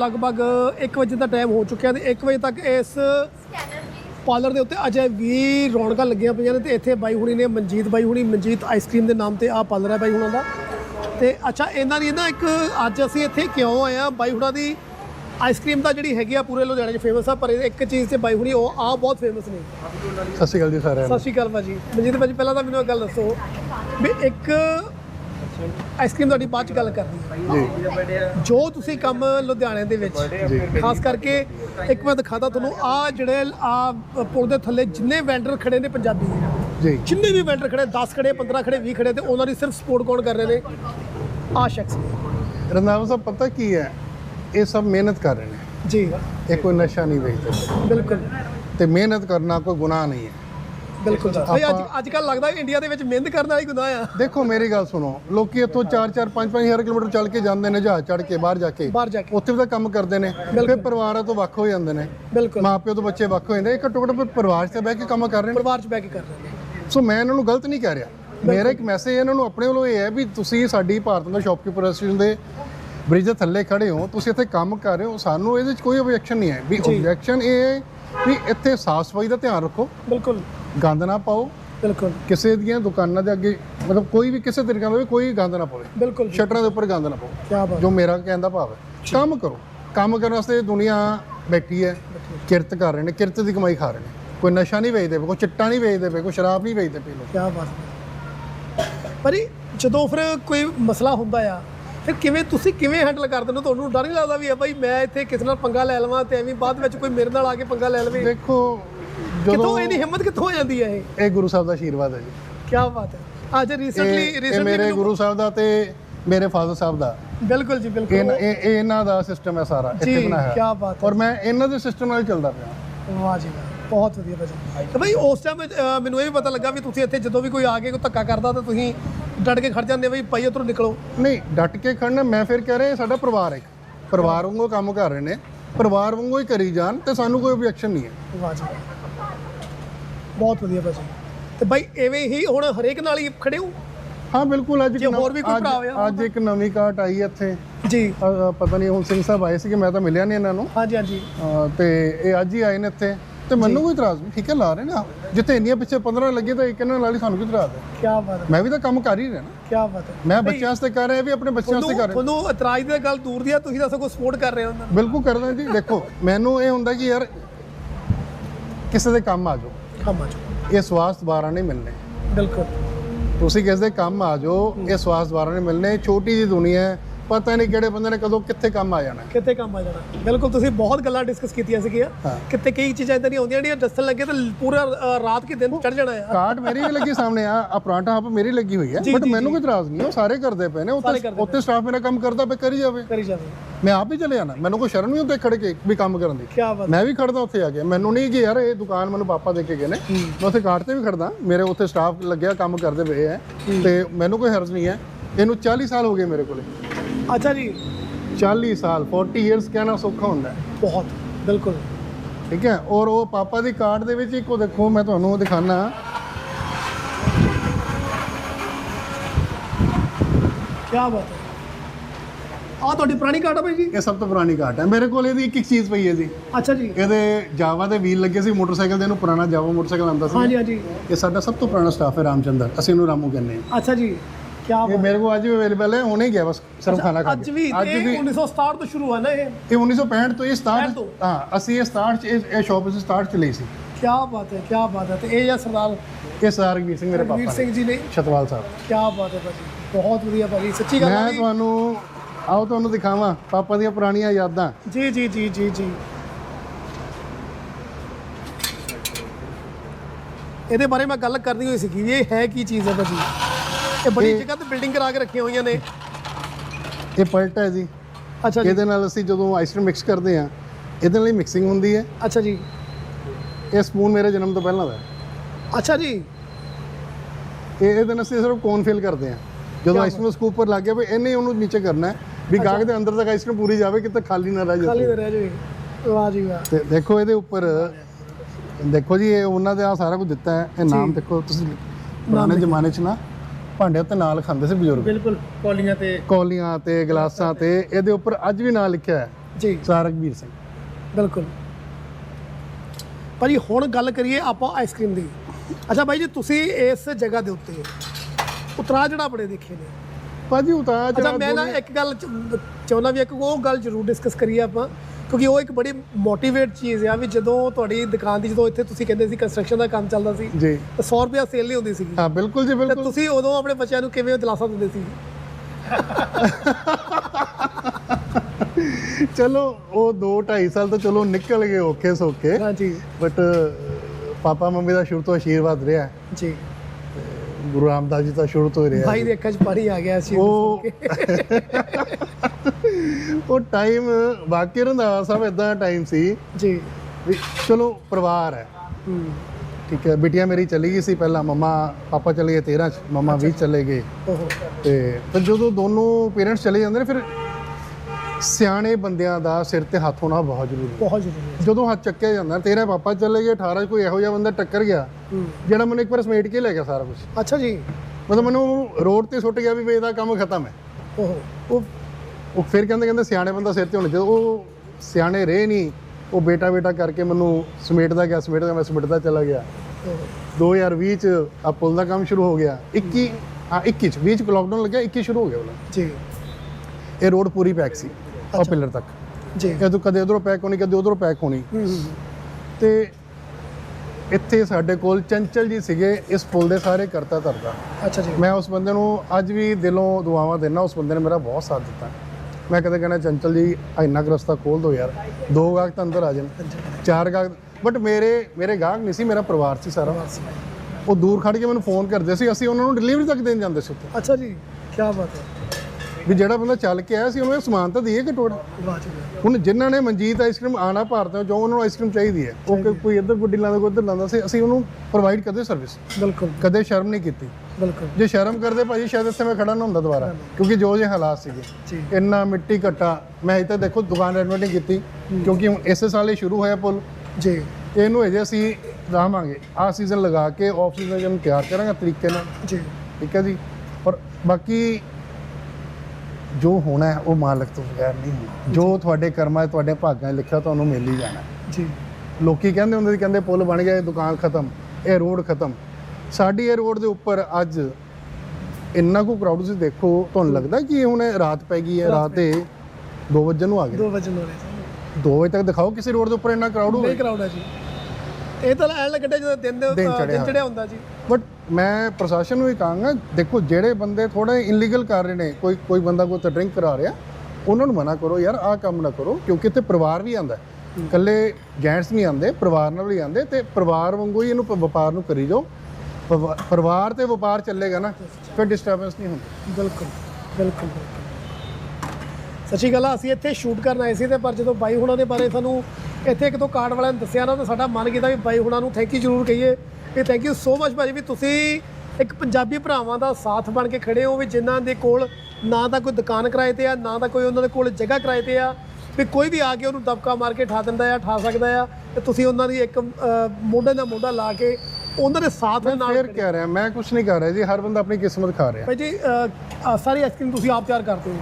ਲਗਭਗ 1 ਵਜੇ ਦਾ ਟਾਈਮ ਹੋ ਚੁੱਕਿਆ ਤੇ 1 ਵਜੇ ਤੱਕ ਇਸ ਪਾਰਲਰ ਦੇ ਉੱਤੇ ਅਜੇ ਵੀ ਰੌਣਕਾਂ ਲੱਗੀਆਂ ਪਈਆਂ ਨੇ ਤੇ ਇੱਥੇ ਬਾਈ ਹੁਣੀ ਨੇ ਮਨਜੀਤ ਬਾਈ ਹੁਣੀ ਮਨਜੀਤ ਆਈਸਕ੍ਰੀਮ ਦੇ ਨਾਮ ਤੇ ਆ ਪਾਰਲਰ ਹੈ ਬਾਈ ਹੁਣਾਂ ਦਾ। ਤੇ ਅੱਛਾ ਇਹਨਾਂ ਦੀ ਨਾ ਇੱਕ ਅੱਜ ਅਸੀਂ ਇੱਥੇ ਕਿਉਂ ਆਏ ਆ ਬਾਈ ਹੁਣਾਂ ਦੀ ਆਈਸਕ੍ਰੀਮ ਦਾ ਜਿਹੜੀ ਹੈਗੀ ਆ ਪੂਰੇ ਲੁਧਿਆਣੇ 'ਚ ਫੇਮਸ ਆ ਪਰ ਇੱਕ ਚੀਜ਼ ਤੇ ਬਾਈ ਹੁਣੀ ਉਹ ਆ ਬਹੁਤ ਫੇਮਸ ਨੇ। ਸਤਿ ਸ਼੍ਰੀ ਅਕਾਲ ਜੀ ਸਾਰਿਆਂ ਸਤਿ ਨੂੰ ਸ਼੍ਰੀ ਅਕਾਲ ਭਾਜੀ। ਮਨਜੀਤ ਭਾਜੀ ਪਹਿਲਾਂ ਤਾਂ ਮੈਨੂੰ ਇੱਕ ਗੱਲ ਦੱਸੋ ਵੀ ਇੱਕ ਆਈਸਕ੍ਰੀਮ ਤੁਹਾਡੀ ਬਾਅਦ ਚ ਗੱਲ ਕਰਨੀ ਹੈ। ਜੀ। ਤੁਸੀਂ ਕੰਮ ਲੁਧਿਆਣੇ ਦੇ ਵਿੱਚ ਖਾਸ ਕਰਕੇ ਇੱਕ ਮੈਂ ਦਿਖਾਦਾ ਤੁਹਾਨੂੰ ਆ ਜਿਹੜੇ ਆ ਪੁਲ ਦੇ ਥੱਲੇ ਜਿੰਨੇ ਵੈਂਡਰ ਖੜੇ ਨੇ ਪੰਜਾਬੀ। ਜੀ। ਜਿੰਨੇ ਵੀ ਵੈਂਡਰ ਖੜੇ 10 ਖੜੇ 15 ਖੜੇ 20 ਖੜੇ ਤੇ ਉਹਨਾਂ ਦੀ ਸਿਰਫ ਸਪੋਰਟ ਕੌਣ ਕਰ ਰਹੇ ਨੇ? ਆ ਸ਼ਖਸ। ਰੰਦਾਵਾ ਸਾਹਿਬ ਪਤਾ ਕੀ ਹੈ? ਇਹ ਸਭ ਮਿਹਨਤ ਕਰ ਰਹੇ ਨੇ। ਜੀ। ਇਹ ਕੋਈ ਨਸ਼ਾ ਨਹੀਂ ਵੇਚਦੇ। ਬਿਲਕੁਲ। ਤੇ ਮਿਹਨਤ ਕਰਨਾ ਕੋਈ ਗੁਨਾਹ ਨਹੀਂ ਹੈ। ਬਿਲਕੁਲ ਭਾਈ ਅੱਜ ਅੱਜ ਕੱਲ ਲੱਗਦਾ ਇੰਡੀਆ ਦੇ ਵਿੱਚ ਮਿਹਨਤ ਕਰਨ ਵਾਲੀ ਗੁਨਾਹ ਆ। ਦੇਖੋ ਮੇਰੀ ਗੱਲ ਸੁਣੋ। ਲੋਕੀ ਇੱਥੋਂ 4-4 5-5 ਹਜ਼ਾਰ ਕਿਲੋਮੀਟਰ ਚੱਲ ਕੇ ਜਾਂਦੇ ਨੇ ਜਹਾਜ਼ ਚੜ ਕੇ ਬਾਹਰ ਜਾ ਕੇ। ਬਾਹਰ ਜਾ ਕੇ। ਉੱਥੇ ਵੀ ਤਾਂ ਕੰਮ ਕਰਦੇ ਨੇ। ਫਿਰ ਪਰਿਵਾਰਾਂ ਤੋਂ ਵੱਖ ਹੋ ਜਾਂਦੇ ਨੇ। ਮਾਪਿਓ ਤੋਂ ਬੱਚੇ ਵੱਖ ਹੋ ਜਾਂਦੇ ਇਹ ਘੱਟੋ ਘੱਟ ਪਰਿਵਾਰ 'ਚ ਬਹਿ ਕੇ ਕੰਮ ਕਰ ਰਹੇ ਨੇ। ਪਰਿਵਾਰ ਚ ਬੈ ਕੇ ਕਰ ਰਹੇ ਨੇ। ਸੋ ਮੈਂ ਇਹਨਾਂ ਨੂੰ ਗਲਤ ਨਹੀਂ ਕਹਿ ਰਿਹਾ। ਮੇਰਾ ਇੱਕ ਮੈਸੇਜ ਇਹਨਾਂ ਨੂੰ ਆਪਣੇ ਵੱਲੋਂ ਇਹ ਹੈ ਵੀ ਤੁਸੀਂ ਸਾਡੀ ਭਾਰਤ ਦਾ ਸ਼ਾਪਕੀਪਰ ਐਸੋਸੀਏਸ਼ਨ ਦੇ ਬ੍ਰਿਜ ਦੇ ਥੱਲੇ ਖੜੇ ਹੋ। ਤੁਸੀਂ ਇੱਥੇ ਕੰਮ ਕਰ ਰਹੇ ਹੋ। ਸਾਨੂੰ ਇਹਦੇ ਵਿੱਚ ਕੋਈ ਓਬਜੈਕਸ਼ਨ ਨਹੀਂ ਹੈ। ਵੀ ਓਬਜੈਕਸ਼ਨ ਇਹ ਹੈ ਵੀ ਇੱਥੇ ਸਾਫ਼ ਸਫ਼ਾਈ ਦਾ ਧਿਆਨ ਰੱਖੋ। ਬਿਲਕੁਲ। ਗੰਦ ਨਾ ਪਾਓ। ਬਿਲਕੁਲ। ਕਿਸੇ ਦੀਆਂ ਦੁਕਾਨਾਂ ਦੇ ਅੱਗੇ ਮਤਲਬ ਕੋਈ ਵੀ ਕਿਸੇ ਤਰੀਕੇ ਨਾਲ ਵੀ ਕੋਈ ਗੰਦ ਨਾ ਪਾਵੇ। ਬਿਲਕੁਲ ਸ਼ਟਰਾਂ ਦੇ ਉੱਪਰ ਗੰਦ ਨਾ ਪਾਓ। ਕੀ ਬਾਤ ਜੋ ਮੇਰਾ ਕਹਿਣ ਦਾ ਭਾਵ ਹੈ। ਕੰਮ ਕਰੋ। ਕੰਮ ਕਰਨ ਵਾਸਤੇ ਦੁਨੀਆ ਬੈਠੀ ਹੈ। ਕਿਰਤ ਕਰ ਰਹੇ ਨੇ ਕਿਰਤ ਦੀ ਕਮਾਈ ਖਾ ਰਹੇ ਨੇ। ਕੋਈ ਨਸ਼ਾ ਨਹੀਂ ਵੇਚਦੇ ਕੋਈ ਚਿੱਟਾ ਨਹੀਂ ਵੇਚਦੇ ਕੋਈ ਸ਼ਰਾਬ ਨਹੀਂ ਵੇਚਦੇ ਪਏ ਲੋਕ। ਕੀ ਬਾਤ ਪਰ ਜਦੋਂ ਫਿਰ ਕੋਈ ਮਸਲਾ ਹੁੰਦਾ ਆ ਫਿਰ ਕਿਵੇਂ ਤੁਸੀਂ ਕਿਵੇਂ ਹੈਂਡਲ ਕਰਦੇ ਹੋ ਤੁਹਾਨੂੰ ਡਰ ਨਹੀਂ ਲੱਗਦਾ ਵੀ ਆ ਬਾਈ ਮੈਂ ਇੱਥੇ ਕਿਸੇ ਨਾਲ ਪੰਗਾ ਲੈ ਲਵਾਂ ਤੇ ਐਵੇਂ ਬਾਅਦ ਵਿੱਚ ਕੋਈ ਮੇਰੇ ਨਾਲ ਆ ਕੇ ਪੰਗਾ ਲੈ ਲਵੇ? ਦੇਖੋ ਕਿੱਥੋਂ ਇਹਦੀ ਹਿੰਮਤ ਕਿੱਥੋਂ ਹੋ ਜਾਂਦੀ ਹੈ ਇਹ? ਇਹ ਗੁਰੂ ਸਾਹਿਬ ਦਾ ਆਸ਼ੀਰਵਾਦ ਹੈ ਜੀ। ਕੀ ਬਾਤ ਹੈ। ਅੱਜ ਰੀਸੈਂਟਲੀ ਰੀਸੈਂਟਲੀ ਮੇਰੇ ਗੁਰੂ ਸਾਹਿਬ ਦਾ ਤੇ ਮੇਰੇ ਫਾਦਰ ਸਾਹਿਬ ਦਾ। ਬਿਲਕੁਲ ਜੀ ਬਿਲਕੁਲ। ਇਹ ਇਹ ਇਹਨਾਂ ਦਾ ਸਿਸਟਮ ਹੈ ਸਾਰਾ ਇੱਥੇ ਬਣਾਇਆ। ਕੀ ਬਾਤ ਹੈ। ਔਰ ਮੈਂ ਇਹਨਾਂ ਦੇ ਸਿਸਟਮ ਨਾਲ ਚੱਲਦਾ ਪਿਆ। ਵਾਹ ਜੀ ਬਹੁਤ ਵਧੀਆ ਭਾਜੀ। ਤੇ ਭਾਈ ਉਸ ਟਾਈਮ ਮੈਨੂੰ ਇਹ ਵੀ ਪਤਾ ਲੱਗਾ ਵੀ ਤੁਸੀਂ ਇੱਥੇ ਜਦੋਂ ਵੀ ਕੋਈ ਆ ਕੇ ਕੋਈ ਧੱਕਾ ਕਰਦਾ ਤਾਂ ਤੁਸੀਂ ਡਟ ਕੇ ਖੜ ਜਾਂਦੇ ਬਈ ਭਾਈ ਉੱਧਰੋਂ ਨਿਕਲੋ। ਨਹੀਂ ਡਟ ਕੇ ਖੜਨਾ ਮੈਂ ਫਿਰ ਕਹਿ ਰਿਹਾ ਸਾਡਾ ਪਰਿਵਾਰ ਹੈ। ਪਰਿਵਾਰ ਵਾਂਗੂ ਕੰਮ ਕਰ ਰਹੇ ਨੇ ਪਰਿਵਾਰ ਵਾਂਗੂ ਹੀ ਕਰੀ ਜਾਣ ਤੇ ਸਾਨੂੰ ਕੋਈ ਓਬਜੈਕਸ਼ਨ ਨਹੀਂ ਹੈ। ਵਾਹ ਜੀ। ਬਹੁਤ ਵਧੀਆ ਭਾਜੀ। ਤੇ ਭਾਈ ਐਵੇਂ ਹੀ ਹੁਣ ਹਰੇਕ ਨਾਲ ਹੀ ਖੜੇ ਹੋ ਹਾਂ ਬਿਲਕੁਲ ਅੱਜ ਜੇ ਹੋਰ ਵੀ ਕੋਈ ਭਰਾ ਹੋਇਆ ਅੱਜ ਇੱਕ ਨਵੀਂ ਕਾਟ ਆਈ ਇੱਥੇ। ਜੀ। ਪਤਾ ਨਹੀਂ ਹੁਣ ਸਿੰਘ ਸਾਹਿਬ ਆਏ ਸੀਗੇ ਮੈਂ ਤਾਂ ਮਿਲਿਆ ਨਹੀਂ ਇਹਨਾਂ ਨੂੰ। ਹਾਂਜੀ ਹਾਂਜੀ। ਤੇ ਇਹ ਅੱਜ ਹੀ ਆਏ ਨੇ ਇੱਥੇ। ਤੇ ਮੈਨੂੰ ਕੋਈ ਇਤਰਾਜ਼ ਨਹੀਂ ਠੀਕ ਹੈ ਲਾ ਰਹੇ ਨੇ। ਜਿੱਥੇ ਇੰਨੀਆਂ ਪਿੱਛੇ 15 ਲੱਗੇ ਤਾਂ ਇੱਕ ਇਹਨਾਂ ਨਾਲ ਹੀ ਸਾਨੂੰ ਕੀ ਇਤਰਾਜ਼ ਹੈ। ਕੀ ਬਾਤ ਹੈ। ਮੈਂ ਵੀ ਤਾਂ ਕੰਮ ਕਰ ਹੀ ਰਿਹਾ ਨਾ। ਕੀ ਬਾਤ ਹੈ। ਮੈਂ ਬੱਚਿਆਂ ਵਾਸਤੇ ਕਰ ਰਿਹਾ ਵੀ ਆਪਣੇ ਬੱਚਿਆਂ ਵਾਸਤੇ ਕਰ ਰਿਹਾ ਤੁਹਾਨੂੰ ਇਤਰਾਜ਼ ਦੀ ਗੱਲ ਦੂਰ ਦੀ ਆ ਤੁਸੀਂ ਤਾਂ ਸਗੋਂ ਸਪੋਰਟ ਕਰ ਰਹੇ ਹੋ ਉਹਨਾਂ ਬਿਲਕੁਲ ਕਰਦਾ ਜੀ। ਦੇਖੋ ਮੈਨੂੰ ਇਹ ਹੁੰਦਾ ਕਿ ਯਾਰ ਕਿਸੇ ਦੇ ਕੰਮ ਆ ਜਾਓ। ਕੰਮਾਂ ਚ। ਇਹ ਸਵਾਸ ਦੁਬਾਰਾ ਨਹੀਂ ਮਿਲਨੇ ਬਿਲਕੁਲ। ਤੁਸੀਂ ਕਿਸੇ ਦੇ ਕੰਮ ਆ ਜਾਓ ਇਹ ਸਵਾਸ ਦੁਬਾਰਾ ਨਹੀਂ ਮਿਲਨੇ ਛੋਟੀ ਜੀ ਦੁਨੀਆ ਹੈ। ਪਤਾ ਨਹੀਂ ਕਿਹੜੇ ਬੰਦੇ ਨੇ ਕਦੋਂ ਕਿੱਥੇ ਕੰਮ ਆ ਜਾਣਾ। ਕਿਤੇ ਕੰਮ ਆ ਜਾਣਾ। ਬਿਲਕੁਲ ਤੁਸੀਂ ਬਹੁਤ ਗੱਲਾਂ ਡਿਸਕਸ ਕੀਤੀਆਂ ਸੀਗੀਆਂ। ਹਾਂ। ਕਿਤੇ ਕਈ ਚੀਜ਼ਾਂ ਇਦਾਂ ਦੀਆਂ ਹੁੰਦੀਆਂ ਜਿਹੜੀਆਂ ਦੱਸਣ ਲੱਗੇ ਤਾਂ ਪੂਰਾ ਅ, ਰਾਤ ਕੀ ਦਿਨ ਚੜ ਜਾਣਾ ਆ। ਕਾਰਡ ਮੇਰੀ ਵੀ ਲੱਗੀ ਸਾਹਮਣੇ ਆ ਆ ਪਰਾਂਠਾ ਹੱਪ ਮੇਰੀ ਲੱਗੀ ਹੋਈ ਹੈ ਜੀ, ਬਟ ਜੀ, ਮੈਨੂੰ ਕੋਈ ਇਤਰਾਜ਼ ਨਹੀਂ ਉਹ ਸਾਰੇ ਕਰਦੇ ਪਏ ਨੇ ਸਾਰੇ ਉੱਥੇ ਕਰਦੇ ਉੱਥੇ ਸਟਾਫ ਮੇਰਾ ਕੰਮ ਕਰਦਾ ਪਏ ਕਰੀ ਜਾਵੇ। ਕਰੀ ਜਾਵੇ। ਮੈਂ ਆਪ ਹੀ ਚਲੇ ਜਾਣਾ ਮੈਨੂੰ ਕੋਈ ਸ਼ਰਮ ਨਹੀਂ ਉੱਤੇ ਖੜ ਕੇ ਵੀ ਕੰਮ ਕਰਨ ਦੀ। ਕੀ ਬਾਤ ਮੈਂ ਵੀ ਖੜਦਾ ਉੱਥੇ ਆ ਕੇ ਮੈਨੂੰ ਨਹੀਂ ਕਿ ਯਾਰ ਇਹ ਦੁਕਾਨ ਮੈਨੂੰ ਪਾਪਾ ਦੇ ਕੇ ਗਏ ਨੇ ਮੈਂ ਉੱਥੇ ਕਾਰਟ ਤੇ ਵੀ ਖੜਦਾ ਮੇਰੇ ਉੱਥੇ ਸਟਾਫ ਲੱਗਿਆ ਕੰਮ ਕਰਦੇ ਪਏ ਹੈ ਤੇ ਮੈਨੂੰ ਕੋਈ ਹਰਜ ਨਹੀਂ ਹੈ ਇਹਨੂੰ 40 ਸਾਲ ਹੋ ਗਏ ਮੇਰੇ ਕੋਲੇ। ਅੱਛਾ ਜੀ। 40 ਸਾਲ 40 ਇਅਰਸ ਕਹਿਣਾ ਸੌਖਾ ਹੁੰਦਾ ਹੈ। ਬਹੁਤ ਬਿਲਕੁਲ। ਠੀਕ ਹੈ? ਔਰ ਉਹ ਪਾਪਾ ਦੀ ਕਾਰਡ ਦੇ ਵਿੱਚ ਇੱਕੋ ਦੇਖੋ ਮੈਂ ਤੁਹਾਨੂੰ ਦਿਖਾਣਾ ਕੀ ਬਾਤ ਹੈ। ਆ ਤੁਹਾਡੀ ਪੁਰਾਣੀ ਕਾਰਡ ਆ ਭਾਈ ਜੀ? ਇਹ ਸਭ ਤੋਂ ਪੁਰਾਣੀ ਕਾਰਡ ਹੈ। ਮੇਰੇ ਕੋਲ ਇਹਦੀ ਇੱਕ ਇੱਕ ਚੀਜ਼ ਪਈ ਹੈ ਜੀ। ਅੱਛਾ ਜੀ। ਇਹਦੇ ਜਾਵਾ ਦੇ ਵੀਲ ਲੱਗੇ ਸੀ ਮੋਟਰਸਾਈਕਲ ਦੇ ਇਹਨੂੰ ਪੁਰਾਣਾ ਜਾਵਾ ਮੋਟਰਸਾਈਕਲ ਆਉਂਦਾ ਸੀ ਹਾਂਜੀ ਹਾਂਜੀ। ਇਹ ਸਾਡਾ ਸਭ ਤੋਂ ਪੁਰਾਣਾ ਸਟਾਫ ਹੈ ਰਾਮਚੰਦਰ। ਅਸੀਂ ਇਹਨੂੰ ਰਾਮੂ ਕਹਿੰਦੇ ਹਾਂ। ਅੱਛਾ ਜੀ। ਇਹ ਬਾਤ ਮੇਰੇ ਕੋਲ ਅੱਜ ਵੀ ਅਵੇਲੇਬਲ ਹੈ ਹੁਣੇ ਹੀ ਗਿਆ ਬਸ ਸਿਰਫ ਖਾਣਾ ਖਾ ਅੱਜ ਵੀ? ਅੱਜ ਵੀ 1967 ਤੋਂ ਸ਼ੁਰੂ ਹੋਇਆ ਨਾ ਇਹ? ਇਹ 1965 ਤੋਂ ਇਹ 67 ਤੋਂ। ਹਾਂ ਅਸੀਂ ਇਹ 67 ਚ ਇਹ- ਇਹ ਸ਼ਾਪ ਅਸੀਂ 67 ਚ ਲਈ ਸੀ। ਕੀ ਬਾਤ ਹੈ ਕੀ ਬਾਤ ਹੈ। ਤੇ ਇਹ ਜਾਂ ਸਰਦਾਰ ਇਹ ਸਰਦਾਰ ਰਘਵੀਰ ਸਿੰਘ ਮੇਰੇ ਰਣਵੀਰ ਪਾਪਾ ਸਿੰਘ ਨੇ ਜੀ ਨੇ। ਛਤਵਾਲ ਸਾਹਿਬ। ਕੀ ਬਾਤ ਹੈ ਭਾਜੀ ਬਹੁਤ ਵਧੀਆ ਭਾਜੀ ਸੱਚੀ ਗੱਲ ਮੈਂ ਹੈ ਤੁਹਾਨੂੰ ਆਓ ਤੁਹਾਨੂੰ ਦਿਖਾਵਾਂ ਪਾਪਾ ਦੀਆਂ ਪੁਰਾਣੀਆਂ ਯਾਦਾਂ। ਜੀ ਜੀ ਜੀ ਜੀ ਜੀ। ਇਹਦੇ ਬਾਰੇ ਮੈਂ ਗੱਲ ਕਰਨੀ ਹੋਈ ਸੀਗੀ ਵੀ ਇਹ ਹੈ ਕੀ ਚੀਜ਼ ਹੈ ਭਾਜੀ? ਇਹ ਬੜੀ ਜਗ੍ਹਾ ਤੇ ਬਿਲਡਿੰਗ ਕਰਾ ਕੇ ਰੱਖੀਆਂ ਹੋਈਆਂ ਨੇ। ਇਹ ਪਲਟ ਹੈ ਜੀ। ਅੱਛਾ ਜੀ। ਇਹਦੇ ਨਾਲ ਅਸੀਂ ਜਦੋਂ ਆਈਸਕ੍ਰੀਮ ਮਿਕਸ ਕਰਦੇ ਆ ਇਹਦੇ ਨਾਲ ਹੀ ਮਿਕਸਿੰਗ ਹੁੰਦੀ ਹੈ। ਅੱਛਾ ਜੀ। ਇਹ ਸਪੂਨ ਮੇਰੇ ਜਨਮ ਤੋਂ ਪਹਿਲਾਂ ਦਾ ਅੱਛਾ ਜੀ। ਇਹ ਇਹਦੇ ਨਾਲ ਅਸੀਂ ਸਿਰਫ ਕੋਨ ਫਿਲ ਕਰਦੇ ਆ ਜਦੋਂ ਆਈਸਕ੍ਰੀਮ ਸਕੂਪ ਪਰ ਲੱਗ ਗਿਆ ਵੀ ਇਹਨੇ ਉਹਨੂੰ ਨੀਚੇ ਕਰਨਾ ਹੈ। ਵੀ ਗਾਗ ਦੇ ਅੰਦਰ ਤੱਕ ਆਈਸਕ੍ਰੀਮ ਪੂਰੀ ਜਾਵੇ ਕਿਤੇ ਖਾਲੀ ਨਾ ਰਹਿ ਖਾਲੀ ਜਾਵੇ ਨਾ ਰਹਿ ਜਾਵੇ। ਵਾਹ ਜੀ ਵਾਹ। ਤੇ ਦੇਖੋ ਇਹਦੇ ਉੱਪਰ ਦੇਖੋ ਜੀ ਇਹ ਉਹਨਾਂ ਦੇ ਆ ਸਾਰਾ ਕੁਝ ਦਿੱਤਾ ਹੈ। ਇਹ ਨਾਮ ਦੇਖੋ ਤੁਸੀਂ ਪੁਰਾਣੇ ਜ਼ਮਾਨੇ 'ਚ ਨਾ। ਭਾਂਡੇ ਉੱਤੇ ਨਾਲ ਖਾਂਦੇ ਸੀ ਬਜ਼ੁਰਗ? ਬਿਲਕੁਲ ਕੌਲੀਆਂ ਤੇ। ਕੌਲੀਆਂ ਤੇ ਗਲਾਸਾਂ ਤੇ ਇਹਦੇ ਉੱਪਰ ਅੱਜ ਵੀ ਨਾਂ ਲਿਖਿਆ ਹੈ। ਜੀ। ਸਾਰਗਵੀਰ ਸਿੰਘ। ਬਿਲਕੁਲ। ਭਾਜੀ ਹੁਣ ਗੱਲ ਕਰੀਏ ਆਪਾਂ ਆਈਸਕ੍ਰੀਮ ਦੀ। ਅੱਛਾ ਬਾਈ ਜੀ ਤੁਸੀਂ ਇਸ ਜਗ੍ਹਾ ਦੇ ਉੱਤੇ ਉਤਰਾ ਜਿਹੜਾ ਬੜੇ ਦੇਖੇ ਨੇ। ਭਾਜੀ ਉਤਾਰ ਅੱਛਾ ਮੈਂ ਨਾ ਇੱਕ ਗੱਲ ਚਾਹੁੰਦਾ ਵੀ ਇੱਕ ਉਹ ਗੱਲ ਜ਼ਰੂਰ ਡਿਸਕਸ ਕਰੀਏ ਆਪਾਂ। ਕਿਉਂਕਿ ਉਹ ਇੱਕ ਬੜੀ ਮੋਟੀਵੇਟ ਚੀਜ਼ ਆ ਵੀ ਜਦੋਂ ਤੁਹਾਡੀ ਦੁਕਾਨ ਦੀ ਜਦੋਂ ਇੱਥੇ ਤੁਸੀਂ ਕਹਿੰਦੇ ਸੀ ਕੰਸਟਰਕਸ਼ਨ ਦਾ ਕੰਮ ਚੱਲਦਾ ਸੀ ਜੀ। ਤਾਂ 100 ਰੁਪਿਆ ਸੇਲ ਨਹੀਂ ਹੁੰਦੀ ਸੀਗੀ। ਹਾਂ ਬਿਲਕੁਲ ਜੀ ਬਿਲਕੁਲ। ਤੁਸੀਂ ਉਦੋਂ ਆਪਣੇ ਬੱਚਿਆਂ ਨੂੰ ਕਿਵੇਂ ਦਿਲਾਸਾ ਦਿੰਦੇ ਸੀ ਚਲੋ ਉਹ 2 2.5 ਸਾਲ ਤਾਂ ਚਲੋ ਨਿਕਲ ਗਏ ਔਖੇ ਸੌਖੇ। ਹਾਂਜੀ। ਬਟ ਪਾਪਾ ਮੰਮੀ ਦਾ ਸ਼ੁਰੂ ਤੋਂ ਆਸ਼ੀਰਵਾਦ ਰਿਹਾ। ਜੀ। ਗੁਰੂ ਰਾਮਦਾਸ ਜੀ ਦਾ ਸ਼ੁਰੂ ਤੋਂ ਹੀ ਰਿਹਾ ਭਾਈ ਦੇ ਅੱਖਾਂ 'ਚ ਪਾਣੀ ਆ ਗਿਆ ਸੀ ਉਹ ਉਹ ਟਾਈਮ ਵਾਕਈ ਰੰਧਾਵਾ ਸਾਹਿਬ ਇਦਾਂ ਦਾ ਟਾਈਮ ਸੀ ਜੀ। ਵੀ ਚਲੋ ਪਰਿਵਾਰ ਹੈ। ਠੀਕ ਹੈ ਬਿਟੀਆ ਮੇਰੀ ਚਲੀ ਗਈ ਸੀ ਪਹਿਲਾਂ ਮਮਾ ਪਾਪਾ ਚਲੇ ਗਏ 13 ਚ ਮਮਾ 20 ਚਲੇ ਗਏ। ਤੇ ਫਿਰ ਜਦੋਂ ਦੋਨੋਂ ਪੇਰੈਂਟਸ ਚਲੇ ਜਾਂਦੇ ਨੇ ਫਿਰ ਸਿਆਣੇ ਬੰਦਿਆਂ ਦਾ ਸਿਰ ਤੇ ਹੱਥ ਹੋਣਾ ਬਹੁਤ ਜ਼ਰੂਰੀ ਹੈ। ਬਹੁਤ ਜ਼ਰੂਰੀ ਹੈ। ਜਦੋਂ ਹੱਥ ਚੱਕਿਆ ਜਾਂਦਾ ਤੇਰੇ ਪਾਪਾ ਚਲੇ ਗਏ 18 ਚ ਕੋਈ ਇਹੋ ਜਿਹਾ ਬੰਦਾ ਟੱਕਰ ਗਿਆ ਜਿਹੜਾ ਮੈਨੂੰ ਇੱਕ ਵਾਰ ਸਮੇਟ ਕੇ ਲੈ ਗਿਆ ਸਾਰਾ ਕੁਝ ਅੱਛਾ ਜੀ। ਮਤਲਬ ਮੈਨੂੰ ਰੋਡ ਤੇ ਸੁੱਟ ਗਿਆ ਵੀ ਇਹਦਾ ਕੰਮ ਖਤਮ ਹੈ। ਓਹੋ। ਉਹ ਉਹ ਫਿਰ ਕਹਿੰਦੇ ਕਹਿੰਦੇ ਸਿਆਣੇ ਬੰਦਾ ਸਿਰ ਤੇ ਹੋਣਾ ਚਾਹੀਦਾ। ਉਹ ਸਿਆਣੇ ਰਹੇ ਨਹੀਂ। ਉਹ ਬੇਟਾ ਬੇਟਾ ਕਰਕੇ ਮੈਨੂੰ ਸਮੇਟਦਾ ਗਿਆ ਸਮੇਟਦਾ ਮੈਂ ਸਮੇਟਦਾ ਚਲਾ ਗਿਆ। ਓਹੋ। 2020 ਚ ਆ ਪੁਲ ਦਾ ਕੰਮ ਸ਼ੁਰੂ ਹੋ ਗਿਆ। 21 ਹਾਂ 21 ਚ 20 ਚ ਲੋਕਡਾਊਨ ਲੱਗਿਆ 21 ਸ਼ੁਰੂ ਹੋ ਗਿਆ ਉਹਦਾ। ਜੀ। ਇਹ ਰੋਡ ਪੂਰੀ ਪੈਕ ਸੀ। ਉਹ ਪਿੱਲਰ ਤੱਕ। ਜੀ। ਕਦੋਂ ਕਦੇ ਉਧਰੋਂ ਪੈਕ ਹੋਣੀ ਕਦੇ ਉਧਰੋਂ ਪੈਕ ਹੋਣੀ। ਤੇ ਇੱਥੇ ਸਾਡੇ ਕੋਲ ਚੰਚਲ ਜੀ ਸੀਗੇ ਇਸ ਪੁਲ ਦੇ ਸਾਰੇ ਕਰਤਾ ਧਰਦਾ ਅੱਛਾ ਜੀ। ਮੈਂ ਉਸ ਬੰਦੇ ਨੂੰ ਅੱਜ ਵੀ ਦਿਲੋਂ ਦੁਆਵਾਂ ਦੇਣਾ ਉਸ ਬੰਦੇ ਨੇ ਮੇਰਾ ਬਹੁਤ ਸਾਥ ਦਿੱਤਾ। ਮੈਂ ਕਦੇ ਕਹਿੰਦਾ ਚੰਚਲ ਜੀ ਇੰਨਾ ਕੁ ਰਸਤਾ ਖੋਲ ਦਿਓ ਯਾਰ। ਦੋ ਗਾਹਕ ਤਾਂ ਅੰਦਰ ਆ ਜਾਣ ਚਾਰ ਗਾਹਕ ਬਟ ਮੇਰੇ ਮੇਰੇ ਗਾਹਕ ਨਹੀਂ ਸੀ ਮੇਰਾ ਪਰਿਵਾਰ ਸੀ ਸਾਰਾ। ਉਹ ਦੂਰ ਖੜ ਕੇ ਮੈਨੂੰ ਫੋਨ ਕਰਦੇ ਸੀ ਅਸੀਂ ਉਹਨਾਂ ਨੂੰ ਡਿਲੀਵਰੀ ਤੱਕ ਦੇਣ ਜਾਂਦੇ ਸੀ ਉੱਥੇ। ਅੱਛਾ ਜੀ ਕੀ ਬਾਤ ਹੈ। ਵੀ ਜਿਹੜਾ ਬੰਦਾ ਚੱਲ ਕੇ ਆਇਆ ਸੀ ਉਹਨੂੰ ਇਹ ਸਮਾਨ ਤਾਂ ਦਈਏ ਕਿ ਟੋੜ? ਜੀ। ਹੁਣ ਜਿਨ੍ਹਾਂ ਨੇ ਮਨਜੀਤ ਆਈਸਕ੍ਰੀਮ ਆਣਾ ਭਾਰਤ ਜੋ ਉਹਨਾਂ ਨੂੰ ਆਈਸਕ੍ਰੀਮ ਚਾਹੀਦੀ ਹੈ ਉਹ ਕੋਈ ਇੱਧਰ ਗੁੱਡੀ ਲਾਉਂਦਾ ਕੋਈ ਉੱਧਰ ਲਾਉਂਦਾ ਸੀ ਅਸੀਂ ਉਹਨੂੰ ਪ੍ਰੋਵਾਈਡ ਕਰਦੇ ਸਰਵਿਸ ਬਿਲਕੁਲ। ਕਦੇ ਸ਼ਰਮ ਨਹੀਂ ਕੀਤੀ। ਬਿਲਕੁਲ। ਜੇ ਸ਼ਰਮ ਕਰਦੇ ਭਾਜੀ ਸ਼ਾਇਦ ਇੱਥੇ ਮੈਂ ਖੜਾ ਨਾ ਹੁੰਦਾ ਦੁਬਾਰਾ ਕਿਉਂਕਿ ਜੋ ਜਿਹੇ ਹਾਲਾਤ ਸੀਗੇ। ਜੀ। ਇੰਨਾ ਮਿੱਟੀ ਘੱਟਾ ਮੈਂ ਇੱਥੇ ਦੇਖੋ ਦੁਕਾਨ ਨਹੀਂ ਕੀਤੀ ਕਿਉਂਕਿ ਹੁਣ ਇਸੇ ਸਾਲ ਹੀ ਸ਼ੁਰੂ ਹੋਇਆ ਪੁੱਲ। ਜੀ। ਇਹਨੂੰ ਅਜੇ ਅਸੀਂ ਰਾਵਾਂਗੇ ਆਹ ਸੀਜ਼ਨ ਲਗਾ ਕੇ ਆਫ ਸੀਜ਼ਨ ਜਿਹਨੂੰ ਤਿਆਰ ਕਰਾਂਗੇ ਤਰੀਕੇ ਨਾਲ। ਜੀ। ਠੀਕ ਹੈ ਜੀ? ਔਰ ਬਾਕੀ ਜੋ ਹੋਣਾ ਹੈ ਉਹ ਮਾਲਕ ਤੋਂ ਬਗੈਰ ਨਹੀਂ ਹੋਣਾ। ਜੋ ਤੁਹਾਡੇ ਕਰਮਾਂ ਤੁਹਾਡੇ ਭਾਗਾਂ ਲਿਖਿਆ ਤੁਹਾਨੂੰ ਮਿਲ ਹੀ ਜਾਣਾ ਜੀ। ਲੋਕੀ ਕਹਿੰਦੇ ਹੁੰਦੇ ਸੀ ਕਹਿੰਦੇ ਪੁਲ ਬਣ ਗਿਆ ਇਹ ਦੁਕਾਨ ਖਤਮ ਇਹ ਰੋਡ ਖਤਮ। ਸਾਡੀ ਇਹ ਰੋਡ ਦੇ ਉੱਪਰ ਅੱਜ ਇੰਨਾ ਕੁ ਕਰਾਊਡ ਤੁਸੀਂ ਦੇਖੋ ਤੁਹਾਨੂੰ ਲੱਗਦਾ ਕਿ ਹੁਣ ਰਾਤ ਪੈ ਗਈ ਹੈ? ਰਾਤ ਦੇ 2 ਵਜੇ ਨੂੰ ਆ ਗਏ। 2 ਵਜੇ ਨੂੰ ਆਲੇ 2 ਵਜੇ ਤੱਕ ਦਿਖਾਓ ਕਿਸੇ ਰੋਡ ਦੇ ਉੱਪਰ ਇੰਨਾ ਕਰਾਊਡ ਹੋਵੇ। ਨਹੀਂ ਕਰਾਉਣਾ ਜੀ। ਇਹ ਤਾਂ ਐਂ ਲੱਗਦਾ ਜਦੋਂ ਦਿਨ ਦਿਨ ਚੜਿਆ ਹੁੰਦਾ ਜੀ। ਬਟ ਮੈਂ ਪ੍ਰਸ਼ਾਸਨ ਨੂੰ ਵੀ ਕਹਾਂਗਾ ਦੇਖੋ ਜਿਹੜੇ ਬੰਦੇ ਥੋੜਾ ਇਲੀਗਲ ਕਰ ਰਹੇ ਨੇ ਕੋਈ ਕੋਈ ਬੰਦਾ ਕੋਈ ਤਾਂ ਡਰਿੰਕ ਕਰਾ ਰਿਹਾ ਉਹਨਾਂ ਨੂੰ ਮਨਾ ਕਰੋ ਯਾਰ ਆਹ ਕੰਮ ਨਾ ਕਰੋ ਕਿਉਂਕਿ ਇੱਥੇ ਪਰਿਵਾਰ ਵੀ ਆਂਦਾ। ਇਕੱਲੇ ਜੈਂਟਸ ਨਹੀਂ ਆਂਦੇ ਪਰਿਵਾਰ ਨਾਲ ਵੀ ਆਂਦੇ ਤੇ ਪਰਿਵਾਰ ਵਾਂਗੂ ਹੀ ਇਹਨੂੰ ਵਪਾਰ ਨੂੰ ਕਰੀ ਜਾਓ। ਪਰਿਵਾ- ਪਰਿਵਾਰ ਤੇ ਵਪਾਰ ਚੱਲੇਗਾ ਨਾ ਫਿਰ ਡਿਸਟਰਬੈਂਸ ਨਹੀਂ ਹੁੰਦੀ। ਬਿਲਕੁਲ ਬਿਲਕੁਲ। ਸੱਚੀ ਗੱਲ ਆ ਅਸੀਂ ਇੱਥੇ ਸ਼ੂਟ ਕਰਨ ਆਏ ਸੀ ਤੇ ਪਰ ਜਦੋਂ ਬਾਈ ਹੁਣਾਂ ਦੇ ਬਾਰੇ ਸਾਨੂੰ ਇੱਥੇ ਇੱਕ ਦੋ ਕਾਰਡ ਵਾਲਿਆਂ ਨੇ ਦੱਸਿਆ ਨਾ ਤਾਂ ਸਾਡਾ ਮਨ ਕੀਤਾ ਵੀ ਬਾਈ ਹੁਣਾਂ ਨੂੰ ਥੈਂਕ ਯੂ ਜ਼ਰੂਰ ਕਹੀਏ ਕਿ ਥੈਂਕ ਯੂ ਸੋ ਮਚ ਭਾਜੀ ਵੀ ਤੁਸੀਂ ਇੱਕ ਪੰਜਾਬੀ ਭਰਾਵਾਂ ਦਾ ਸਾਥ ਬਣ ਕੇ ਖੜੇ ਹੋ ਵੀ ਜਿਨ੍ਹਾਂ ਦੇ ਕੋਲ ਨਾ ਤਾਂ ਕੋਈ ਦੁਕਾਨ ਕਿਰਾਏ ਤੇ ਆ ਨਾ ਤਾਂ ਕੋਈ ਉਹਨਾਂ ਦੇ ਕੋਲ ਜਗ੍ਹਾ ਕਿਰਾਏ ਤੇ ਆ ਵੀ ਕੋਈ ਵੀ ਆ ਕੇ ਉਹਨੂੰ ਦਬਕਾ ਮਾਰ ਕੇ ਠਾ ਦਿੰਦਾ ਆ ਠਾ ਸਕਦਾ ਆ ਤੇ ਤੁਸੀਂ ਉਹਨਾਂ ਦੀ ਇੱਕ ਮੋਢੇ ਨਾਲ ਮੋਢਾ ਲਾ ਕੇ ਉਹਨਾਂ ਦੇ ਸਾਥ ਦੇ ਨਾਲ ਫਿਰ ਕਹਿ ਰਿਹਾ ਮੈਂ ਕੁਝ ਨਹੀਂ ਕਰ ਰਿਹਾ ਜੀ ਹਰ ਬੰਦਾ ਆਪਣੀ ਕਿਸਮਤ ਖਾ ਰਿਹਾ। ਭਾਈ ਜੀ ਸਾਰੀ ਆਈਸਕ੍ਰੀਮ ਤੁਸੀਂ ਆਪ ਤਿਆਰ ਕਰਦੇ ਹੋ।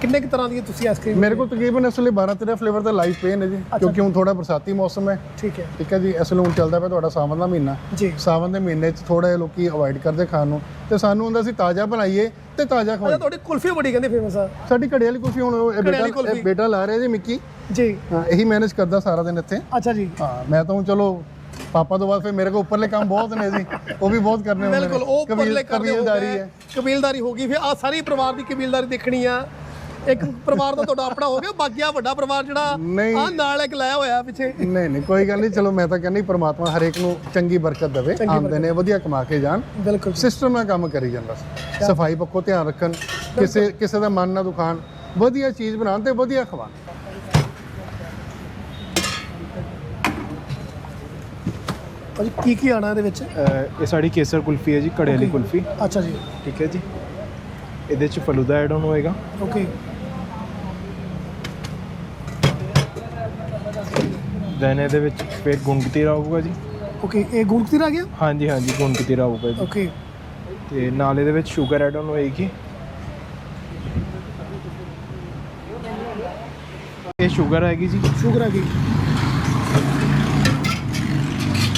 ਕਿੰਨੇ ਕੁ ਤਰ੍ਹਾਂ ਦੀ ਤੁਸੀਂ ਆਈਸਕ੍ਰੀਮ ਮੇਰੇ ਕੋਲ ਤਕਰੀਬਨ ਇਸ ਵੇਲੇ 12 13 ਫਲੇਵਰ ਦਾ ਲਾਈਵ ਪੇ ਨੇ ਜੀ ਕਿਉਂਕਿ ਹੁਣ ਥੋੜਾ ਬਰਸਾਤੀ ਮੌਸਮ ਹੈ। ਠੀਕ ਹੈ। ਠੀਕ ਹੈ ਜੀ ਇਸ ਵੇਲੇ ਹੁਣ ਚੱਲਦਾ ਪਿਆ ਤੁਹਾਡਾ ਸਾਵਨ ਦਾ ਮਹੀਨਾ। ਜੀ। ਸਾਵਨ ਦੇ ਮਹੀਨੇ 'ਚ ਥੋੜਾ ਜਿਹਾ ਲੋਕੀ ਅਵੋਇਡ ਕਰਦੇ ਖਾਣ ਨੂੰ। ਤੇ ਸਾਨੂੰ ਹੁੰਦਾ ਸੀ ਤਾਜ਼ਾ ਬਣਾਈਏ ਤੇ ਤਾਜ਼ਾ ਖਵਾਈਏ ਤੁਹਾਡੀ ਕੁਲਫੀ ਬੜੀ ਕਹਿੰਦੇ ਫੇਮਸ ਆ। ਸਾਡੀ ਘੜੇ ਵਾਲੀ ਕੁਲਫੀ ਹੁਣ ਬੇਟਾ ਬੇਟਾ ਲਾ ਰਿਹਾ ਜੀ ਮਿੱਕੀ। ਜੀ। ਹਾਂ ਇਹੀ ਮੈਨੇਜ ਕਰਦਾ ਸਾਰਾ ਦਿਨ ਇੱਥੇ। ਅੱਛਾ ਜੀ। ਹਾਂ ਮੈਂ ਤਾਂ ਹੁਣ ਚਲੋ ਪਾਪਾ ਤੋਂ ਬਾਅਦ ਫਿਰ ਮੇਰੇ ਕੋਲ ਉੱਪਰਲੇ ਕੰਮ ਬਹੁਤ ਨੇ ਜੀ। ਉਹ ਵੀ ਬਹੁਤ ਕਰਨੇ ਹੁੰਦੇ ਨੇ। ਬਿਲਕੁਲ ਉਹ ਕਬੀਲ- ਪਰਲੇ ਕਰਦੇ ਹੋ ਕਬੀਲਦਾਰੀ ਹੈ। ਕਬੀਲਦਾਰੀ ਹੋ ਗਈ। ਫਿਰ ਆ ਸਾਰੀ ਪਰਿਵਾਰ ਦੀ ਕਬੀਲਦਾਰੀ ਦੇਖਣੀ ਆ। ਇੱਕ ਪਰਿਵਾਰ ਦਾ ਤੁਹਾਡਾ ਆਪਣਾ ਹੋ ਗਿਆ ਬਾਕੀ ਆ ਵੱਡਾ ਪਰਿਵਾਰ ਜਿਹੜਾ ਨਹੀਂ। ਆ ਨਾਲ ਇੱਕ ਲਾਇਆ ਹੋਇਆ ਪਿੱਛੇ। ਨਹੀਂ ਨਹੀਂ ਕੋਈ ਗੱਲ ਨਹੀਂ ਚਲੋ ਮੈਂ ਤਾਂ ਕਹਿੰਦਾ ਪ੍ਰਮਾਤਮਾ ਹਰੇਕ ਨੂੰ ਚੰਗੀ ਬਰਕਤ ਦੇਵੇ ਆਮਦਨ ਨੇ ਵਧੀਆ ਕਮਾ ਕੇ ਜਾਣ। ਬਿਲਕੁਲ ਸਿਸਟਮ ਨਾਲ ਕੰਮ ਕਰੀ ਜਾਂਦਾ। ਸਫ਼ਾਈ ਪੱਖੋਂ ਧਿਆਨ ਰੱਖਣ ਕਿਸੇ ਕਿਸੇ ਦਾ ਮਨ ਨਾ ਦੁਖਾਣ ਵਧੀਆ ਚੀਜ਼ ਬਣਾਉਣ ਤੇ ਵਧੀਆ ਖਵਾਉਣ। ਭਾਜੀ ਕੀ ਕੀ ਆਣਾ ਇਹਦੇ ਵਿੱਚ? ਅਹ ਇਹ ਸਾਡੀ ਕੇਸਰ ਕੁਲਫੀ ਹੈ ਜੀ ਘੜੇ ਵਾਲੀ ਕੁਲਫੀ। ਅੱਛਾ ਜੀ। ਠੀਕ ਹੈ ਜੀ। ਇਹਦੇ ਚ ਫਲੂਦਾ ਐਡ ਆਨ ਹੋਏਗਾ। ਓਕੇ ਦੈਨ ਇਹਦੇ ਵਿੱਚ ਫਿਰ ਗੁੰਗਤੀਰਾ ਹੋਊਗਾ ਜੀ। ਓਕੇ ਇਹ ਗੁਣਤੀ ਆ ਗਿਆ? ਹਾਂਜੀ ਹਾਂਜੀ ਗੁੰਗਤੀਰਾ ਹੋਊਗਾ ਜੀ। ਓਕੇ ਤੇ ਨਾਲ ਇਹਦੇ ਵਿੱਚ ਸ਼ੂਗਰ ਐਡ ਆਨ ਹੋਏਗੀ। ਇਹ ਸ਼ੂਗਰ ਹੈਗੀ ਜੀ। ਸ਼ੂਗਰ ਆ ਗਈ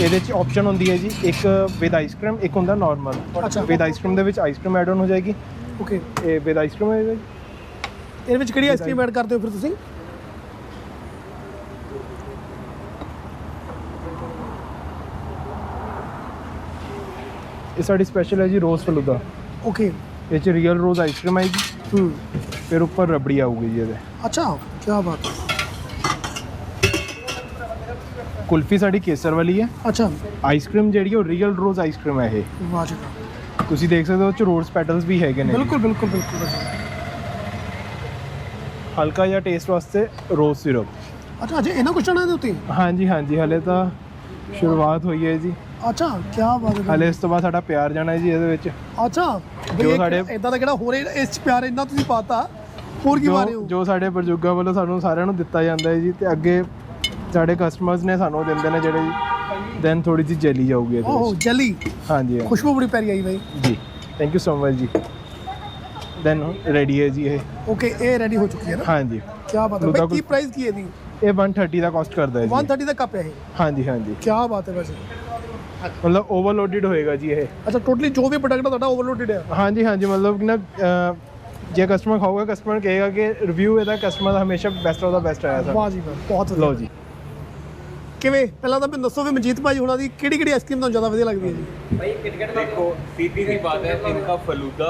ਇਹਦੇ 'ਚ ਆਪਸ਼ਨ ਹੁੰਦੀ ਹੈ ਜੀ ਇੱਕ ਵਿਦ ਆਈਸਕ੍ਰੀਮ ਇੱਕ ਹੁੰਦਾ ਨਾਰਮਲ। ਵਿਦ ਆਈਸਕ੍ਰੀਮ ਦੇ ਵਿੱਚ ਆਈਸਕ੍ਰੀਮ ਐਡ ਆਨ ਹੋ ਜਾਏਗੀ। ਓਕੇ ਇਹ ਵਿਦ ਆਈਸਕ੍ਰੀਮ ਹੋਏਗਾ ਜੀ। ਇਹਦੇ ਵਿੱਚ ਕਿਹੜੀ ਆਈਸਕ੍ਰੀਮ ਐਡ ਕਰਦੇ ਹੋ ਫਿਰ ਤੁਸੀਂ? ਇਹ ਸਾਡੀ ਸਪੈਸ਼ਲ ਹੈ ਜੀ ਰੋਜ਼ ਫਲੂਦਾ। ਓਕੇ ਇਹ 'ਚ ਰੀਅਲ ਰੋਜ਼ ਆਈਸਕ੍ਰੀਮ ਆਏਗੀ। ਹੂੰ। ਫਿਰ ਉੱਪਰ ਰਬੜੀ ਆਊਗੀ ਜੀ ਇਹਦੇ। ਅੱਛਾ ਕੀ ਬਾਤ ਹੈ। ਕੁਲਫੀ ਸਾਡੀ ਕੇਸਰ ਵਾਲੀ ਹੈ। ਅੱਛਾ। ਆਈਸਕ੍ਰੀਮ ਜਿਹੜੀ ਹੈ ਉਹ ਰੀਅਲ ਰੋਜ਼ ਆਈਸਕ੍ਰੀਮ ਹੈ ਇਹ। ਵਾਹ ਜੀ। ਤੁਸੀਂ ਦੇਖ ਸਕਦੇ ਹੋ 'ਚ ਰੋਜ਼ ਪੈਟਲਸ ਵੀ ਹੈਗੇ ਨੇ। ਬਿਲਕੁਲ ਬਿਲਕੁਲ ਬਿਲਕੁਲ। ਹਲਕਾ ਜਿਹਾ ਟੇਸਟ ਵਾਸਤੇ ਰੋਜ਼ ਸਿਰਪ ਅੱਛਾ ਅਜੇ ਇਹਨਾਂ ਕੁਛ ਨਾ ਇਹਦੇ ਉੱਤੇ? ਹਾਂਜੀ ਹਾਂਜੀ ਹਲੇ ਤਾਂ ਸ਼ੁਰੂਆਤ ਹੋਈ ਹੈ ਜੀ। ਅੱਛਾ ਕੀ ਬਾਤ ਹੈ। ਹਲੇ ਇਸ ਤੋਂ ਬਾਅਦ ਸਾਡਾ ਪਿਆਰ ਜਾਣਾ ਜੀ ਇਹਦੇ ਵਿੱਚ। ਅੱਛਾ ਜੋ ਸਾਡੇ- ਇਦਾਂ ਦਾ ਕਿਹੜਾ ਹੋ ਰਿਹਾ ਇਸ ਚ ਪਿਆਰ ਇੰਨਾ ਤੁਸੀਂ ਪਾਤਾ ਹੋਰ ਕੀ ਮਾਰੇ ਜੋ ਹੋ? ਜੋ ਸਾਡੇ ਪ੍ਰਜੋਗਾ ਵੱਲੋਂ ਸਾਨੂੰ ਸਾਰਿਆਂ ਨੂੰ ਦਿੱਤਾ ਜਾਂਦਾ ਹੈ ਜੀ ਤੇ ਅੱਗੇ ਸਾਡੇ ਕਸਟਮਰਸ ਨੇ ਸਾਨੂੰ ਦਿੰਦੇ ਨੇ ਜਿਹੜੇ ਜੀ ਦੈਨ ਥੋੜੀ ਜਿਹੀ ਜਲੀ ਜਾਊਗੀ ਇਹਦੇ ਓਹ ਵਿੱਚ। ਜਲੀ? ਹਾਂਜੀ। ਖੁਸ਼ਬੂ ਬੜੀ ਪਿਆਰੀ ਆਈ ਬਾਈ। ਜੀ ਥੈਂਕ ਯੂ ਸੋ ਮਚ ਜੀ। ਦੈਨ ਰੈਡੀ ਹੈ ਜੀ ਇਹ। ਓਕੇ ਇਹ ਰੈਡੀ ਹੋ ਚੁੱਕੀ ਹੈ ਨਾ? ਹਾਂਜੀ। ਕੀ ਬਾਤ ਹੈ। ਕੀ ਪ੍ਰਾਈਸ ਕੀ ਹੈ ਇਹਦੀ? ਇਹ 130 ਦਾ ਕਾਸਟ ਕਰਦਾ ਹੈ ਜੀ। 130 ਦਾ ਕੱਪ ਹੈ ਇਹ। ਹਾਂਜੀ ਹਾਂਜੀ। ਕੀ ਬਾਤ ਹੈ ਭਾਜੀ ਮਤਲਬ ਓਵਰਲੋਡਡ ਹੋਏਗਾ ਜੀ ਇਹ ਅੱਛਾ ਟੋਟਲੀ ਜੋ ਵੀ ਪ੍ਰੋਡਕਟ ਤੁਹਾਡਾ ਓਵਰਲੋਡਡ ਹੈ ਹਾਂਜੀ ਹਾਂਜੀ ਮਤਲਬ ਕਿ ਨਾ ਅਹ, ਜੇ ਕਸਟਮਰ ਖਾਊਗਾ ਕਸਟਮਰ ਕਹੇਗਾ ਕਿ ਰਿਵਿਊ ਇਹਦਾ ਕਸਟਮਰ ਦਾ ਹਮੇਸ਼ਾ ਬੈਸਟ ਆਫ ਦਾ ਬੈਸਟ ਆਇਆ ਸਰ ਵਾਹ ਜੀ ਵਾਹ ਬਹੁਤ ਵਧੀਆ ਲਓ ਜੀ ਕਿਵੇਂ ਪਹਿਲਾਂ ਤਾਂ ਮੈਨੂੰ ਦੱਸੋ ਵੀ ਮਨਜੀਤ ਭਾਈ ਹੁਣਾਂ ਦੀ ਕਿਹੜੀ ਕਿਹੜੀ ਆਈਸਕ੍ਰੀਮ ਤੁਹਾਨੂੰ ਜ਼ਿਆਦਾ ਵਧੀਆ ਲੱਗਦੀ ਹੈ ਜੀ देखो सीधी सी बात है इनका फलूदा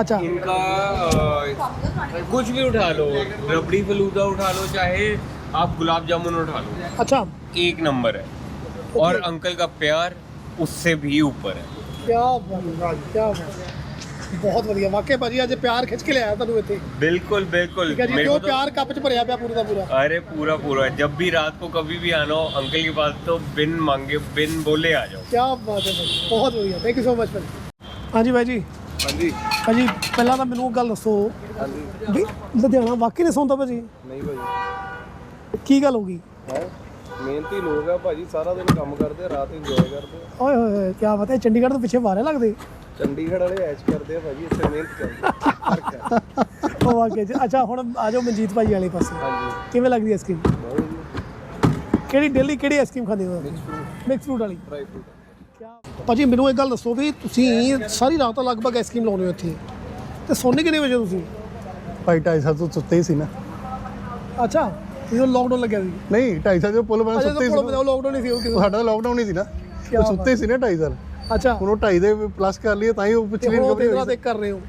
ਅੱਛਾ इनका अ, कुछ भी उठा लो रबड़ी फलूदा उठा लो चाहे आप गुलाब जामुन उठा लो ਅੱਛਾ एक नंबर है और अंकल का प्यार उससे भी ऊपर है ਕੀ ਬਾਤ ਹੈ ਕੀ ਬਾਤ ਹੈ ਬਹੁਤ ਵਧੀਆ ਵਾਕਿਆ ਭਾਜੀ ਅੱਜ ਪਿਆਰ ਖਿੱਚ ਕੇ ਲਿਆਇਆ ਤੁਹਾਨੂੰ ਇੱਥੇ बिल्कुल बिल्कुल ਠੀਕ ਹੈ ਜੀ मेरे ਜੋ को तो ਪਿਆਰ ਕੱਪ 'ਚ ਭਰਿਆ ਪਿਆ ਪੂਰਾ ਦਾ ਪੂਰਾ अरे पूरा पूरा जब भी रात को कभी भी आना हो अंकल के पास तो बिन मांगे बिन बोले आ जाओ ਕੀ ਬਾਤ ਹੈ ਭਾਜੀ ਬਹੁਤ ਵਧੀਆ ਥੈਂਕ ਯੂ ਸੋ ਮਚ ਭਾਜੀ ਹਾਂਜੀ ਭਾਈ ਜੀ ਹਾਂਜੀ ਭਾਜੀ ਪਹਿਲਾਂ ਤਾਂ ਮੈਨੂੰ ਇੱਕ ਗੱਲ ਦੱਸੋ ਹਾਂਜੀ ਵੀ ਲੁਧਿਆਣਾ ਵਾਕਈ ਨਹੀਂ ਸੌਂਦਾ ਭਾਜੀ ਨਹੀਂ ਭਾਜੀ ਕੀ ਗੱਲ ਹੋ ਗਈ ਹੈ ਮਿਹਨਤੀ ਲੋਕ ਆ ਭਾਜੀ ਸਾਰਾ ਦਿਨ ਕੰਮ ਕਰਦੇ ਆ ਰਾਤ ਇੰਜੋਏ ਕਰਦੇ ਆ। ਓਏ ਹੋਏ ਹੋਏ ਕੀ ਬਾਤ ਹੈ ਚੰਡੀਗੜ੍ਹ ਤੋਂ ਪਿੱਛੇ ਵਾਰੇ ਲੱਗਦੇ? ਚੰਡੀਗੜ੍ਹ ਵਾਲੇ ਐਸ਼ ਕਰਦੇ ਆ ਭਾਜੀ ਇੱਥੇ ਮਿਹਨਤ ਕਰਦੇ ਆ। ਫ਼ਰਕ ਹੈ? ਉਹ ਜੀ। ਅੱਛਾ ਹੁਣ ਆ ਜਾਓ ਮਨਜੀਤ ਭਾਈ ਵਾਲੇ ਪਾਸੇ। ਹਾਂਜੀ। ਕਿਵੇਂ ਲੱਗਦੀ ਆਈਸਕ੍ਰੀਮ ਬਹੁਤ ਵਧੀਆ। ਕਿਹੜੀ ਡੇਲੀ ਕਿਹੜੀ ਆਈਸਕ੍ਰੀਮ ਖਾਂਦੇ ਹੋ ਮਿਕਸ ਫਰੂਟ ਵਾਲੀ। ਡਰਾਈ ਫਰੂਟ ਭਾਜੀ ਮੈਨੂੰ ਇੱਕ ਗੱਲ ਦੱਸੋ ਵੀ ਤੁਸੀਂ ਸਾਰੀ ਰਾਤ ਲਗਭਗ ਆਈਸਕ੍ਰੀਮ ਲਾਉਂਦੇ ਹੋ ਇੱਥੇ। ਤੇ ਸੌਂਦੇ ਕਿੰਨੇ ਵਜੇ ਤੁਸੀਂ? ਭਾਈ ਢਾਈ ਸਾਲ ਤੋਂ ਸੁੱਤੇ ਹੀ ਸੀ ਨਾ। ਅੱਛਾ। ਜਦੋਂ ਲੋਕਡਾਊਨ ਲੱਗਿਆ ਸੀ? ਨਹੀਂ ਢਾਈ ਸਾਲ ਤੋਂ ਪੁੱਲ ਬਣਾ ਅਜੇ ਸੁੱਤੇ ਤਾਂ ਸੀ ਨਾ। ਲੋਕਡਾਊਨ ਨਹੀਂ ਸੀ ਉਹ ਉਹ ਕਿਦੋਂ ਸਾਡਾ ਲਾਕਡਾਊਨ ਹੀ ਸੀ ਨਾ। ਉਹ ਸੁੱਤੇ ਸੀ ਨਾ ਢਾਈ ਸਾਲ। ਅੱਛਾ। ਹੁਣ ਉਹ ਢਾਈ ਦੇ ਪਲੱਸ ਕਰ ਲਈਏ ਤਾਂ ਹੀ ਉਹ ਤੇ ਪਿਛਲੀ ਉਹ ਰਿਕਵਰੀ ਹੋਈ ਦੇਖ ਕਰ ਰਹੇ ਹੋ?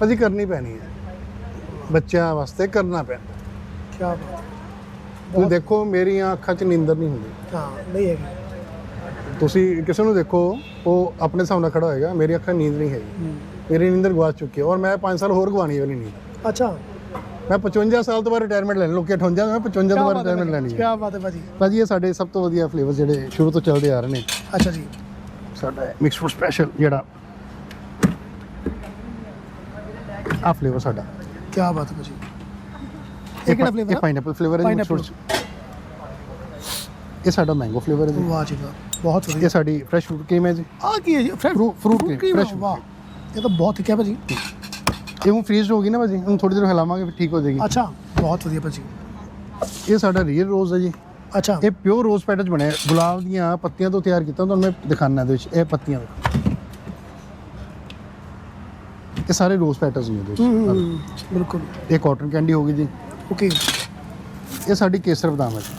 ਭਾਜੀ ਕਰਨੀ ਪੈਣੀ ਹੈ। ਬੱਚਿਆਂ ਵਾਸਤੇ ਕਰਨਾ ਪੈਣਾ ਕੀ ਬਾਤ ਤੁਸੀਂ ਦੇਖੋ ਮੇਰੀਆਂ ਅੱਖਾਂ 'ਚ ਨੀਂਦਰ ਨਹੀਂ ਹੁੰਦੀ। ਹਾਂ ਨਹੀਂ ਹੈਗੀ। ਤੁਸੀਂ ਕਿਸੇ ਨੂੰ ਦੇਖੋ ਉਹ ਆਪਣੇ ਨਾਲ ਖੜਾ ਹੋਏਗਾ ਮੇਰੀ ਅੱਖਾਂ ਨੀਂਦ ਨਹੀਂ ਹੈਗੀ। ਮੇਰੀ ਨੀਂਦਰ ਗਵਾਚ ਚੁੱਕੀ ਹੈ। ਔਰ ਮੈਂ 5 ਸਾਲ ਹੋਰ ਗਵਾਣੀ ਵਾਲੀ ਨੀਂਦ। ਅੱਛਾ। ਮੈਂ 55 ਸਾਲ ਤੋਂ ਬਾਅਦ ਰਿਟਾਇਰਮੈਂਟ ਲੈਣੀ ਲੋਕੀ 58 ਮੈਂ 55 ਤੋਂ ਬਾਅਦ ਰਿਟਾਇਰਮੈਂਟ ਲੈਣੀ ਹੈ। ਕੀ ਬਾਤ ਹੈ ਭਾਜੀ। ਭਾਜੀ ਇਹ ਸਾਡੇ ਸਭ ਤੋਂ ਵਧੀਆ ਫਲੇਵਰ ਜਿਹੜੇ ਸ਼ੁਰੂ ਤੋਂ ਚੱਲਦੇ ਆ ਰਹੇ ਨੇ। ਅੱਛਾ ਜੀ। ਸਾਡਾ ਮਿਕਸ ਫਰੂਟ ਸਪੈਸ਼ਲ ਜਿਹੜਾ ਆ ਫਲੇਵਰ ਸਾਡਾ। ਕੀ ਬਾਤ ਹੈ ਭਾਜੀ। ਇਹ ਕਿਹੜਾ ਫਲੇਵਰ ਹੈ ਪਾਈਨਐਪਲ ਫਲੇਵਰ ਹੈ ਮਿਕਸ। ਫਰੂਟ ਇਹ ਸਾਡਾ ਮੈਂਗੋ ਫਲੇਵਰ ਹੈ ਜੀ। ਵਾਹ ਜੀ ਵਾਹ ਬਹੁਤ ਵਧੀਆ। ਇਹ ਸਾਡੀ ਫਰੈਸ਼ ਫਰੂਟ ਕਰੀਮ ਹੈ ਜੀ? ਆ ਕੀ ਹੈ ਜੀ? ਫਰੈਸ਼ cream, fresh fruit ਵਾਹ ਇਹ ਤਾਂ ਬਹੁਤ ਹੈ ਭਾਜੀ। ਇਹ ਹੁਣ ਫ੍ਰੀਜ਼ ਹੋ ਗਈ ਨਾ ਭਾਜੀ ਹੁਣ ਥੋੜੀ ਦੇਰ ਹਿਲਾਵਾਂਗੇ ਫਿਰ ਠੀਕ ਹੋ ਜਾਏਗੀ। ਅੱਛਾ ਬਹੁਤ ਵਧੀਆ ਭਾਜੀ। ਇਹ ਸਾਡਾ ਰੀਅਲ ਰੋਜ਼ ਹੈ ਜੀ। ਅੱਛਾ। ਇਹ ਪਿਓਰ ਰੋਜ਼ ਪੈਟਲ ਬਣਿਆ ਹੈ। ਗੁਲਾਬ ਦੀਆਂ ਪੱਤੀਆਂ ਤੋਂ ਤਿਆਰ ਕੀਤਾ ਤੁਹਾਨੂੰ ਮੈਂ ਦਿਖਾਣਾ ਇਹਦੇ ਵਿੱਚ ਇਹ ਪੱਤੀਆਂ ਦੇਖੋ। ਇਹ ਸਾਰੇ ਰੋਜ਼ ਪੈਟਲਸ ਨੇ ਇਹਦੇ ਵਿੱਚ। ਹੂੰ ਬਿਲਕੁਲ। ਇਹ ਕਾਟਨ ਕੈਂਡੀ ਹੋ ਗਈ ਜੀ। ਓਕੇ ਇਹ ਸਾਡੀ ਕੇਸਰ ਬਦਾਮ ਹੈ ਜੀ।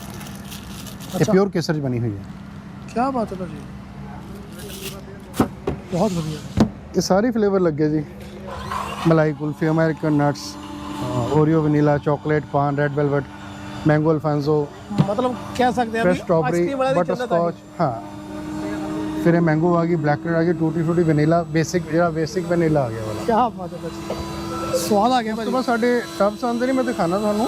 ਇਹ ਅੱਛਾ। ਪਿਓਰ ਕੇਸਰ 'ਚ ਬਣੀ ਹੋਈ ਹੈ। ਕੀ ਬਾਤ ਹੈ ਭਾਜੀ। ਬਹੁਤ ਵਧੀਆ। ਇਹ ਸਾਰੇ ਫਲੇਵਰ ਲੱਗੇ ਜੀ। Malai kulfi American nuts Oreo vanilla chocolate paan red velvet mango alphonso ਮਤਲਬ ਕਹਿ ਸਕਦੇ ਆ ਫਰੈਸ਼ ਸਟ੍ਰਾਬੇਰੀ ਬਟਰ ਸਕਾਚ ਹਾਂ ਫਿਰ ਇਹ ਮੈਂਗੋ ਆ ਗਈ ਬਲੈਕ ਆ ਗਈ ਟੂਟੀ ਫਰੂਟੀ ਵਨੀਲਾ ਬੇਸਿਕ ਜਿਹੜਾ ਬੇਸਿਕ ਵਨੀਲਾ ਆ ਗਿਆ ਵਾਲਾ ਕੀ ਬਾਤ ਹੈ ਸਵਾਦ ਆ ਗਿਆ ਭਾਜੀ ਸਾਡੇ ਟਬਸ ਆਉਂਦੇ ਨੇ ਮੈਂ ਦਿਖਾਣਾ ਤੁਹਾਨੂੰ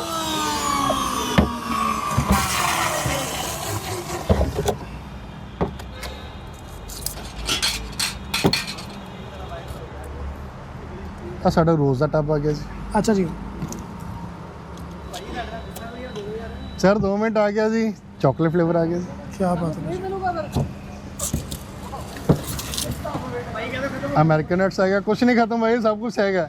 ਆ ਸਾਡਾ ਰੋਜ਼ ਦਾ ਟੱਬ ਆ ਗਿਆ ਜੀ। ਅੱਛਾ ਜੀ। ਸਰ 2 ਮਿੰਟ ਆ ਗਿਆ ਜੀ। ਚਾਕਲੇਟ ਫਲੇਵਰ ਆ ਗਿਆ ਜੀ। ਕੀ ਬਾਤ ਹੈ। ਭਾਜੀ ਅਮਰੀਕਨ ਨਟਸ ਆ ਗਿਆ ਕੁਝ ਨਹੀਂ ਖਤਮ ਭਾਈ ਸਭ ਕੁਝ ਹੈਗਾ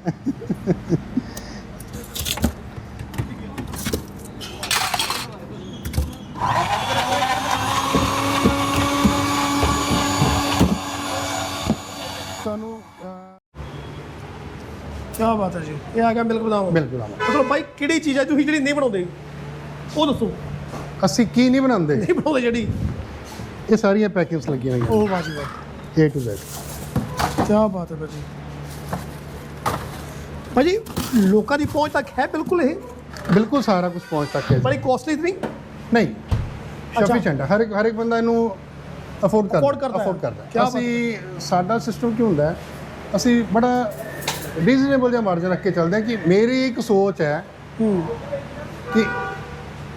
ਬਾਤ ਹੈ ਜੀ। ਇਹ ਆ ਗਿਆ ਮਿਲਕ ਬਦਾਮ ਬਿਲਕੁਲ ਆਵਾਂ ਮਤਲਬ ਬਾਈ ਕਿਹੜੀ ਚੀਜ਼ ਹੈ ਤੁਸੀਂ ਜਿਹੜੀ ਨਹੀਂ ਬਣਾਉਂਦੇ? ਉਹ ਦੱਸੋ। ਅਸੀਂ ਕੀ ਨਹੀਂ ਬਣਾਉਂਦੇ? ਨਹੀਂ ਬਣਾਉਂਦੇ ਜਿਹੜੀ? ਇਹ ਸਾਰੀਆਂ ਪੈਕਿੰਗਸ ਲੱਗੀਆਂ ਹੋਈਆਂ। ਉਹ ਬਾਜੀ ਬਾਈ A to Z ਕੀ ਬਾਤ ਹੈ ਭਾਜੀ ਭਾਜੀ ਲੋਕਾਂ ਦੀ ਪਹੁੰਚ ਤੱਕ ਹੈ ਬਿਲਕੁਲ ਇਹ? ਬਿਲਕੁਲ ਸਾਰਾ ਕੁਝ ਪਹੁੰਚ ਤੱਕ ਹੈ ਜੀ। ਬੜੀ ਕੋਸਟਲੀ ਨਹੀਂ? ਨਹੀਂ। ਸਫੀਸ਼ੀਐਂਟ ਹਰ ਇੱਕ ਹਰ ਇੱਕ ਬੰਦਾ ਇਹਨੂੰ ਅਫੋਰਡ ਕਰਦਾ। Afford ਕਰਦਾ ਅਸੀਂ ਸਾਡਾ ਸਿਸਟਮ ਕੀ ਹੁੰਦਾ ਹੈ? ਅਸੀਂ ਬੜਾ ਰੀਜ਼ਨੇਬਲ ਜਿਹਾ ਮਾਰਜਨ ਰੱਖ ਕੇ ਚੱਲਦੇ ਹਾਂ ਕਿ ਮੇਰੀ ਇੱਕ ਸੋਚ ਹੈ ਕਿ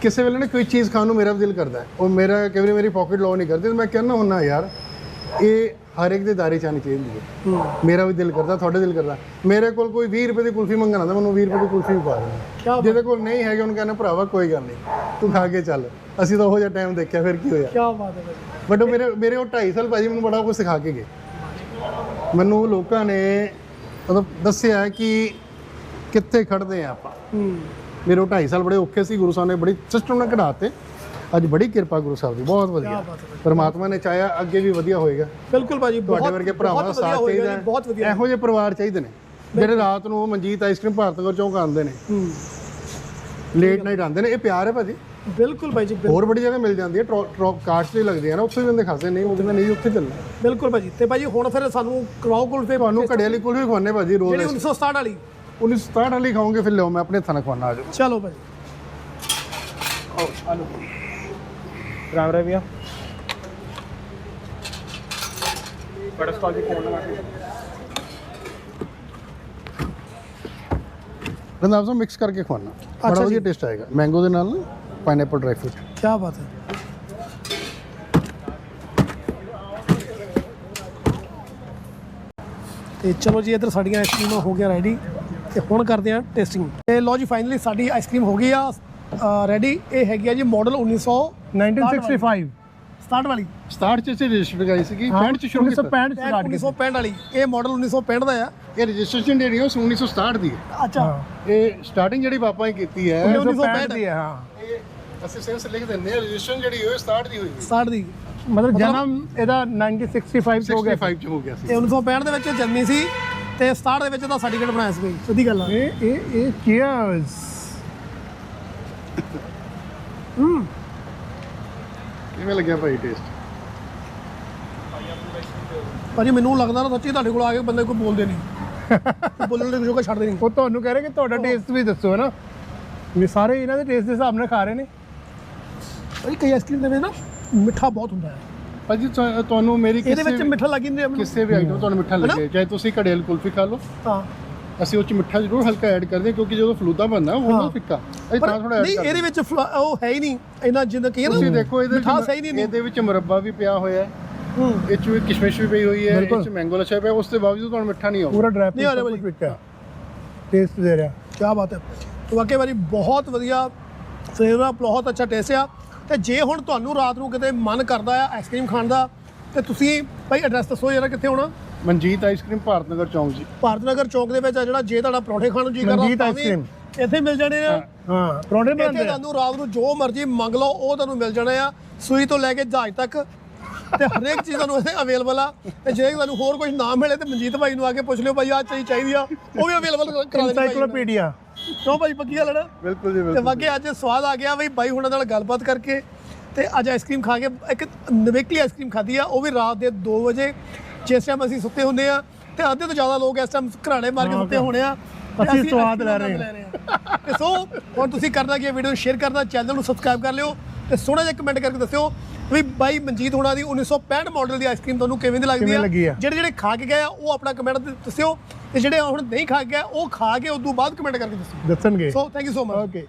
ਕਿਸੇ ਵੇਲੇ ਨਾ ਕੋਈ ਚੀਜ਼ ਖਾਣ ਨੂੰ ਮੇਰਾ ਦਿਲ ਕਰਦਾ ਉਹ ਮੇਰਾ ਕਈ ਵਾਰੀ ਮੇਰੀ ਪਾਕਟ ਲੋ ਨਹੀਂ ਕਰਦੀ ਤੇ ਮੈਂ ਕਹਿੰਦਾ ਹੁੰਨਾ ਯਾਰ ਇਹ ਹਰ ਇੱਕ ਦੇ ਦਾਇਰੇ ਚ ਆਉਣੀ ਚਾਹੀਦੀ ਹੈ। ਮੇਰਾ ਵੀ ਦਿਲ ਕਰਦਾ ਤੁਹਾਡੇ ਦਿਲ ਕਰਦਾ। ਮੇਰੇ ਕੋਲ ਕੋਈ 20 ਰੁਪਏ ਦੀ ਕੁਲਫੀ ਮੰਗਣਾ ਤਾਂ ਮੈਨੂੰ 20 ਰੁਪਏ ਦੀ ਕੁਲਫੀ ਪਾ ਬਾਤ- ਜਿਹਦੇ ਕੋਲ ਨਹੀਂ ਹੈਗੇ ਉਹਨੂੰ ਕਹਿੰਦਾ ਭਰਾਵਾ ਕੋਈ ਗੱਲ ਨਹੀਂ ਤੂੰ ਖਾ ਕੇ ਚੱਲ। ਅਸੀਂ ਤਾਂ ਉਹ ਜਿਹਾ ਟਾਈਮ ਦੇਖਿਆ ਫਿਰ ਕੀ ਹੋਇਆ? ਕੀ ਬਾਤ ਹੈ ਬਟ ਮੇਰੇ ਮੇਰੇ ਉਹ 2.5 ਸਾਲ ਭਾਜੀ ਮੈਨੂੰ ਬੜਾ ਕੁਝ ਸਿਖਾ ਕੇ ਗਏ। ਮੈਨੂੰ ਲੋਕਾਂ ਨੇ ਮਤਲਬ ਦੱਸਿਆ ਕਿ ਕਿੱਥੇ ਖੜਦੇ ਆ ਆਪਾਂ। ਮੇਰੇ ਉਹ 2.5 ਸਾਲ ਬੜੇ ਔਖੇ ਸੀ ਗੁਰੂ ਸਾਹਿਬ ਨੇ ਬੜੀ ਸਿਸਟਮ ਨਾਲ ਕਢਾਤੇ। ਅੱਜ ਬੜੀ ਕਿਰਪਾ ਗੁਰੂ ਸਾਹਿਬ ਦੀ ਬਹੁਤ ਵਧੀਆ। ਪਰਮਾਤਮਾ ਨੇ ਚਾਹਿਆ ਅੱਗੇ ਵੀ ਵਧੀਆ ਹੋਏਗਾ। ਬਿਲਕੁਲ ਭਾਜੀ ਤੁਹਾਡੇ ਵਰਗੇ ਭਰਾਵਾਂ ਦਾ ਸਾਥ ਚਾਹੀਦਾ। ਬਹੁਤ ਵਧੀਆ। ਇਹੋ ਜਿਹੇ ਪਰਿਵਾਰ ਚਾਹੀਦੇ ਨੇ ਜਿਹੜੇ ਰਾਤ ਨੂੰ ਮਨਜੀਤ ਆਈਸਕ੍ਰੀਮ ਭਾਰਤ ਨਗਰ ਚੌਂਕ ਆਉਂਦੇ ਨੇ। ਲੇਟ ਨਾਈਟ ਆਉਂਦੇ ਨੇ। ਇਹ ਪਿਆਰ ਹੈ ਭਾਜੀ। ਬਿਲਕੁਲ ਭਾਈ ਜੀ ਹੋਰ ਬੜੀ ਜਗ੍ਹਾ ਮਿਲ ਜਾਂਦੀ ਹੈ ਟਰੋਪ ਕਾਰਡਸ ਤੇ ਲੱਗਦੀ ਹੈ ਨਾ ਉੱਥੇ ਵੀ ਬੰਦੇ ਖਾਸੇ ਨਹੀਂ ਉਹ ਕਹਿੰਦੇ ਨਹੀਂ ਉੱਥੇ ਚੱਲਣਾ। ਬਿਲਕੁਲ ਭਾਜੀ ਤੇ ਭਾਜੀ ਹੁਣ ਫਿਰ ਸਾਨੂੰ ਕਰਾਓ ਕੁਲਫੇ ਤੁਹਾਨੂੰ ਘੜੇ ਵਾਲੀ ਕੁਲਫੀ ਖਵਾਨੇ ਭਾਜੀ ਰੋਜ਼ ਜਿਹੜੀ 1967 ਵਾਲੀ। 1967 ਵਾਲੀ ਖਾਓਗੇ ਫਿਰ ਲਿਓ ਮੈਂ ਆਪਣੇ ਹੱਥਾਂ ਨਾਲ ਖਵਾਨਾ ਆ ਜਾਓ। ਚਲੋ ਭਾਜੀ ਰਾਮ ਰਾਮ ਭਈਆ। ਬੜਾ ਸਟਾਲ ਦੀ ਫੋਨ ਲਗਾ ਸਾਹਿਬ ਮਿਕਸ ਕਰਕੇ ਖਵਾਨਾ ਬੜਾ। ਵਧੀਆ ਟੇਸਟ ਆਏਗਾ। ਮੈਂਗੋ ਦੇ ਨਾਲ ਨਾ? ਪਾਈਨਐਪਲ ਡਰਾਈ ਫਰੂਟ ਕੀ ਬਾਤ ਹੈ ਤੇ ਚਲੋ ਜੀ ਇੱਧਰ ਸਾਡੀਆਂ ਆਈਸਕ੍ਰੀਮਾਂ ਹੋ ਗਿਆ ਰੈਡੀ ਤੇ ਹੁਣ ਕਰਦੇ ਆ ਟੇਸਟਿੰਗ ਤੇ ਲੋ ਜੀ ਫਾਈਨਲੀ ਸਾਡੀ ਆਈਸਕ੍ਰੀਮ ਹੋ ਗਈ ਆ ਰੈਡੀ ਇਹ ਹੈਗੀ ਆ ਜੀ ਮਾਡਲ 1900 1965 67 ਵਾਲੀ 67 ਚ ਅਸੀਂ ਰਜਿਸਟਰ ਕਰਾਈ ਸੀਗੀ 65 ਚ ਸ਼ੁਰੂ ਕੀਤਾ 1965 1965 ਵਾਲੀ ਇਹ ਮਾਡਲ 1965 ਦਾ ਆ ਇਹ ਰਜਿਸਟ੍ਰੇਸ਼ਨ ਜਿਹੜੀ ਹੈ ਉਹ 1967 ਦੀ ਹੈ ਅੱਛਾ ਇਹ ਸਟਾਰਟਿੰਗ ਜਿਹੜੀ ਪਾਪਾ ਨੇ ਕੀਤੀ ਹੈ 1965 ਦੀ ਹੈ ਹਾਂ ਅਸੀਂ ਸੈਂਸ ਲਿਖ ਦਿੰਦੇ ਹਾਂ ਰਜਿਸਟ੍ਰੇਸ਼ਨ ਜਿਹੜੀ ਹੋਈ 67 ਦੀ ਹੋਈ। ਹੈ 60 ਦੀ। ਮਤਲਬ ਜਨਮ ਇਹਦਾ 1965 ਚ ਹੋ ਗਿਆ 65 ਚ ਹੋ ਗਿਆ ਸੀ। ਤੇ 1965 ਦੇ ਵਿੱਚ ਜਨਮੀ ਸੀ ਤੇ 67 ਦੇ ਵਿੱਚ ਦਾ ਸਰਟੀਫਿਕੇਟ ਬਣਾਇਆ ਸੀ ਬਈ ਸਿੱਧੀ ਗੱਲ ਆ। ਇਹ ਇਹ ਇਹ ਚੀਅਰਸ ਕਿਵੇਂ ਲੱਗਿਆ ਭਾਈ ਟੇਸਟ ਭਾਜੀ ਮੈਨੂੰ ਲੱਗਦਾ ਨਾ ਸੱਚੀ ਤੁਹਾਡੇ ਕੋਲ ਆ ਕੇ ਬੰਦੇ ਕੋਈ ਬੋਲਦੇ ਨਹੀਂ। ਬੋਲਣ ਦੇ ਜੋਗਾ ਛੱਡਦੇ ਨਹੀਂ। ਉਹ ਤੁਹਾਨੂੰ ਕਹਿ ਰਹੇ ਕਿ ਤੁਹਾਡਾ ਟੇਸਟ ਵੀ ਦੱਸੋ ਨਾ? ਵੀ ਸਾਰੇ ਇਹਨਾਂ ਦੇ ਟੇਸਟ ਦੇ ਹਿਸਾਬ ਨਾਲ ਖਾ ਰਹੇ ਨੇ। ਭਾਜੀ ਕਈ ਆਈਸਕ੍ਰੀਮ ਦੇ ਵਿੱਚ ਨਾ ਮਿੱਠਾ ਬਹੁਤ ਹੁੰਦਾ ਹੈ। ਭਾਜੀ ਤੁਹਾ- ਤੁਹਾਨੂੰ ਮੇਰੀ ਇਹਦੇ ਵਿੱਚ ਕਿਸੇ ਮਿੱਠਾ ਲੱਗ ਜਾਂਦੇ ਮੈਨੂੰ। ਕਿਸੇ ਵੀ ਆਈਟਮ ਤੁਹਾਨੂੰ ਮਿੱਠਾ ਲੱਗੇ ਚਾਹੇ ਤੁਸੀਂ ਘੜੇਲ ਕੁਲਫੀ ਖਾ ਲਓ। ਹਾਂ। ਅਸੀਂ ਉਹ ਚ ਮਿੱਠਾ ਜ਼ਰੂਰ ਹਲਕਾ ਐਡ ਕਰਦੇ ਹਾਂ ਕਿਉਂਕਿ ਜਦੋਂ ਫਲੂਦਾ ਬਣਦਾ ਉਹ ਹੁੰਦਾ ਫਿੱਕਾ। ਅਸੀਂ ਪਰ ਤਾਂ ਥੋੜਾ ਐਡ ਨਹੀਂ ਕਰਦੇ ਇਹਦੇ ਵਿੱਚ ਫਲਾ- ਉਹ ਹੈ ਹੀ ਨਹੀਂ। ਇੰਨਾ ਜਿੰਨਾ ਕੀ ਹੈ ਨਾ ਤੁਸੀਂ ਦੇਖੋ ਇਹਦੇ ਮਿਠਾਸ ਵਿੱਚ ਹੈ ਹੀ ਨਹੀਂ ਇਹਦੇ ਵਿੱਚ ਮੁਰੱਬਾ ਵੀ ਪਿਆ ਹੋਇਆ ਹੈ। ਹੂੰ। ਇਹ ਚ ਵੀ ਕਿਸ਼ਮਿਸ਼ ਵੀ ਪਈ ਹੋਈ ਹੈ ਇਹ ਚ ਮੈਂਗੋ ਲੱਛਾ ਪਿਆ ਉਸ ਦੇ ਬਾਵਜੂਦ ਤੁਹਾਨੂੰ ਮਿੱਠਾ ਨਹੀਂ ਆਊਗਾ। ਪੂਰਾ ਡਰਾਈ ਨਹੀਂ ਆ ਰਿਹਾ ਫਰੂਟ। ਵਿੱਚ ਟੇਸਟ ਦੇ ਰਿਹਾ। ਕੀ ਬਾਤ ਹੈ। ਤੇ ਵਾਕਈ ਭਾਜੀ ਬਹੁਤ ਵਧੀਆ ਫਲੇਵਰ ਆ ਬਹੁਤ ਅੱਛਾ ਟੇਸਟ ਆ। ਤੇ ਜੇ ਹੁਣ ਤੁਹਾਨੂੰ ਰਾਤ ਨੂੰ ਕਿਤੇ ਮਨ ਕਰਦਾ ਆ ਆਈਸਕ੍ਰੀਮ ਖਾਣ ਦਾ ਤੇ ਤੁਸੀਂ ਭਾਈ ਐਡਰੈਸ ਦੱਸੋ ਜਰਾ ਕਿੱਥੇ ਹੋਣਾ? ਮਨਜੀਤ ਆਈਸਕ੍ਰੀਮ ਭਾਰਤ ਨਗਰ ਚੌਂਕ ਜੀ। ਭਾਰਤ ਨਗਰ ਚੌਕ ਦੇ ਵਿੱਚ ਆ ਜਿਹੜਾ ਜੇ ਤੁਹਾਡਾ ਪਰੌਂਠੇ ਖਾਣ ਨੂੰ ਜੀ ਕਰਦਾ ਮਨਜੀਤ ਆਈਸਕ੍ਰੀਮ। ਇੱਥੇ ਮਿਲ ਜਾਣੇ ਆ। ਹਾਂ ਪਰੌਂਠੇ ਬਣਦੇ ਆ। ਤੁਹਾਨੂੰ ਰਾਤ ਨੂੰ ਜੋ ਮਰਜ਼ੀ ਮੰਗ ਲਓ ਉਹ ਤੁਹਾਨੂੰ ਮਿਲ ਜਾਣਾ ਆ। ਸੂਈ ਤੋਂ ਲੈ ਕੇ ਜਹਾਜ਼ ਤੱਕ ਤੇ ਹਰੇਕ ਚੀਜ਼ ਤੁਹਾਨੂੰ ਇੱਥੇ ਅਵੇਲੇਬਲ ਆ। ਤੇ ਜੇ ਤੁਹਾਨੂੰ ਹੋਰ ਕੁਝ ਨਾ ਮਿਲੇ ਤੇ ਮਨਜੀਤ ਭਾਈ ਨੂੰ ਆ ਕੇ ਪੁੱਛ ਲਿਓ ਭਾਈ ਚੀਜ਼ ਚਾਹੀਦੀ ਆ ਉਹ ਵੀ ਅਵੇਲੇਬਲ ਕਰਾ ਦੇਣੀ ਭਾਈ ਐਨਸਾਈਕਲੋਪੀਡੀਆ ਕਿਉਂ ਭਾਈ ਪੱਕੀ ਗੱਲ ਹੈ ਬਿਲਕੁਲ ਜੀ ਤੇ ਬਿਲਕੁਲ ਅੱਜ ਸਵਾਦ ਆ ਗਿਆ ਬਈ ਬਾਈ ਹੁਣਾਂ ਨਾਲ ਗੱਲਬਾਤ ਕਰਕੇ ਤੇ ਅੱਜ ਆਈਸਕ੍ਰੀਮ ਖਾ ਕੇ ਇੱਕ ਨਵੇਕਲੀ ਆਈਸਕ੍ਰੀਮ ਖਾਧੀ ਆ ਉਹ ਵੀ ਰਾਤ ਦੇ 2 ਵਜੇ। ਜਿਸ ਟਾਈਮ ਅਸੀਂ ਸੁੱਤੇ ਹੁੰਦੇ ਆ ਤੇ ਅੱਧੇ ਤੋਂ ਜ਼ਿਆਦਾ ਲੋਕ ਇਸ ਟਾਈਮ ਘਰਾੜੇ ਮਾਰ ਕੇ ਸੁੱਤੇ ਹੋਣੇ ਆ ਤੇ ਅਸੀਂ ਸਵਾਦ ਲੈ ਰਹੇ ਹਾਂ। ਤੇ ਸੋ ਹੁਣ ਤੁਸੀਂ ਕਰਨਾ ਕੀ ਵੀਡੀਓ ਨੂੰ ਸ਼ੇਅਰ ਕਰਨਾ ਚੈਨਲ ਨੂੰ ਸਬਸਕ੍ਰਾਈਬ ਕਰ ਲਿਓ ਤੇ ਸੋਹਣਾ ਜਿਹਾ ਕਮੈਂਟ ਕਰਕੇ ਦੱਸਿਓ ਵੀ ਬਾਈ ਮਨਜੀਤ ਹੁਣਾਂ ਦੀ 1965 ਮਾਡਲ ਦੀ ਆਈਸਕ੍ਰੀਮ ਤੁਹਾਨੂੰ ਕਿਵੇਂ ਦੀ ਲੱਗਦੀ ਆ? ਜਿਹੜੇ ਜਿਹੜੇ ਖਾ ਕੇ ਗਏ ਆ ਉਹ ਆਪਣਾ ਕਮੈਂਟ ਦੱਸਿਓ। ਤੇ ਜਿਹੜੇ ਹੁਣ ਨਹੀਂ ਖਾ ਕੇ ਗਏ ਉਹ ਖਾ ਕੇ ਉਸ ਤੋਂ ਬਾਅਦ ਕਮੈਂਟ ਕਰਕੇ ਦੱਸਣਗੇ। So thank you so much okay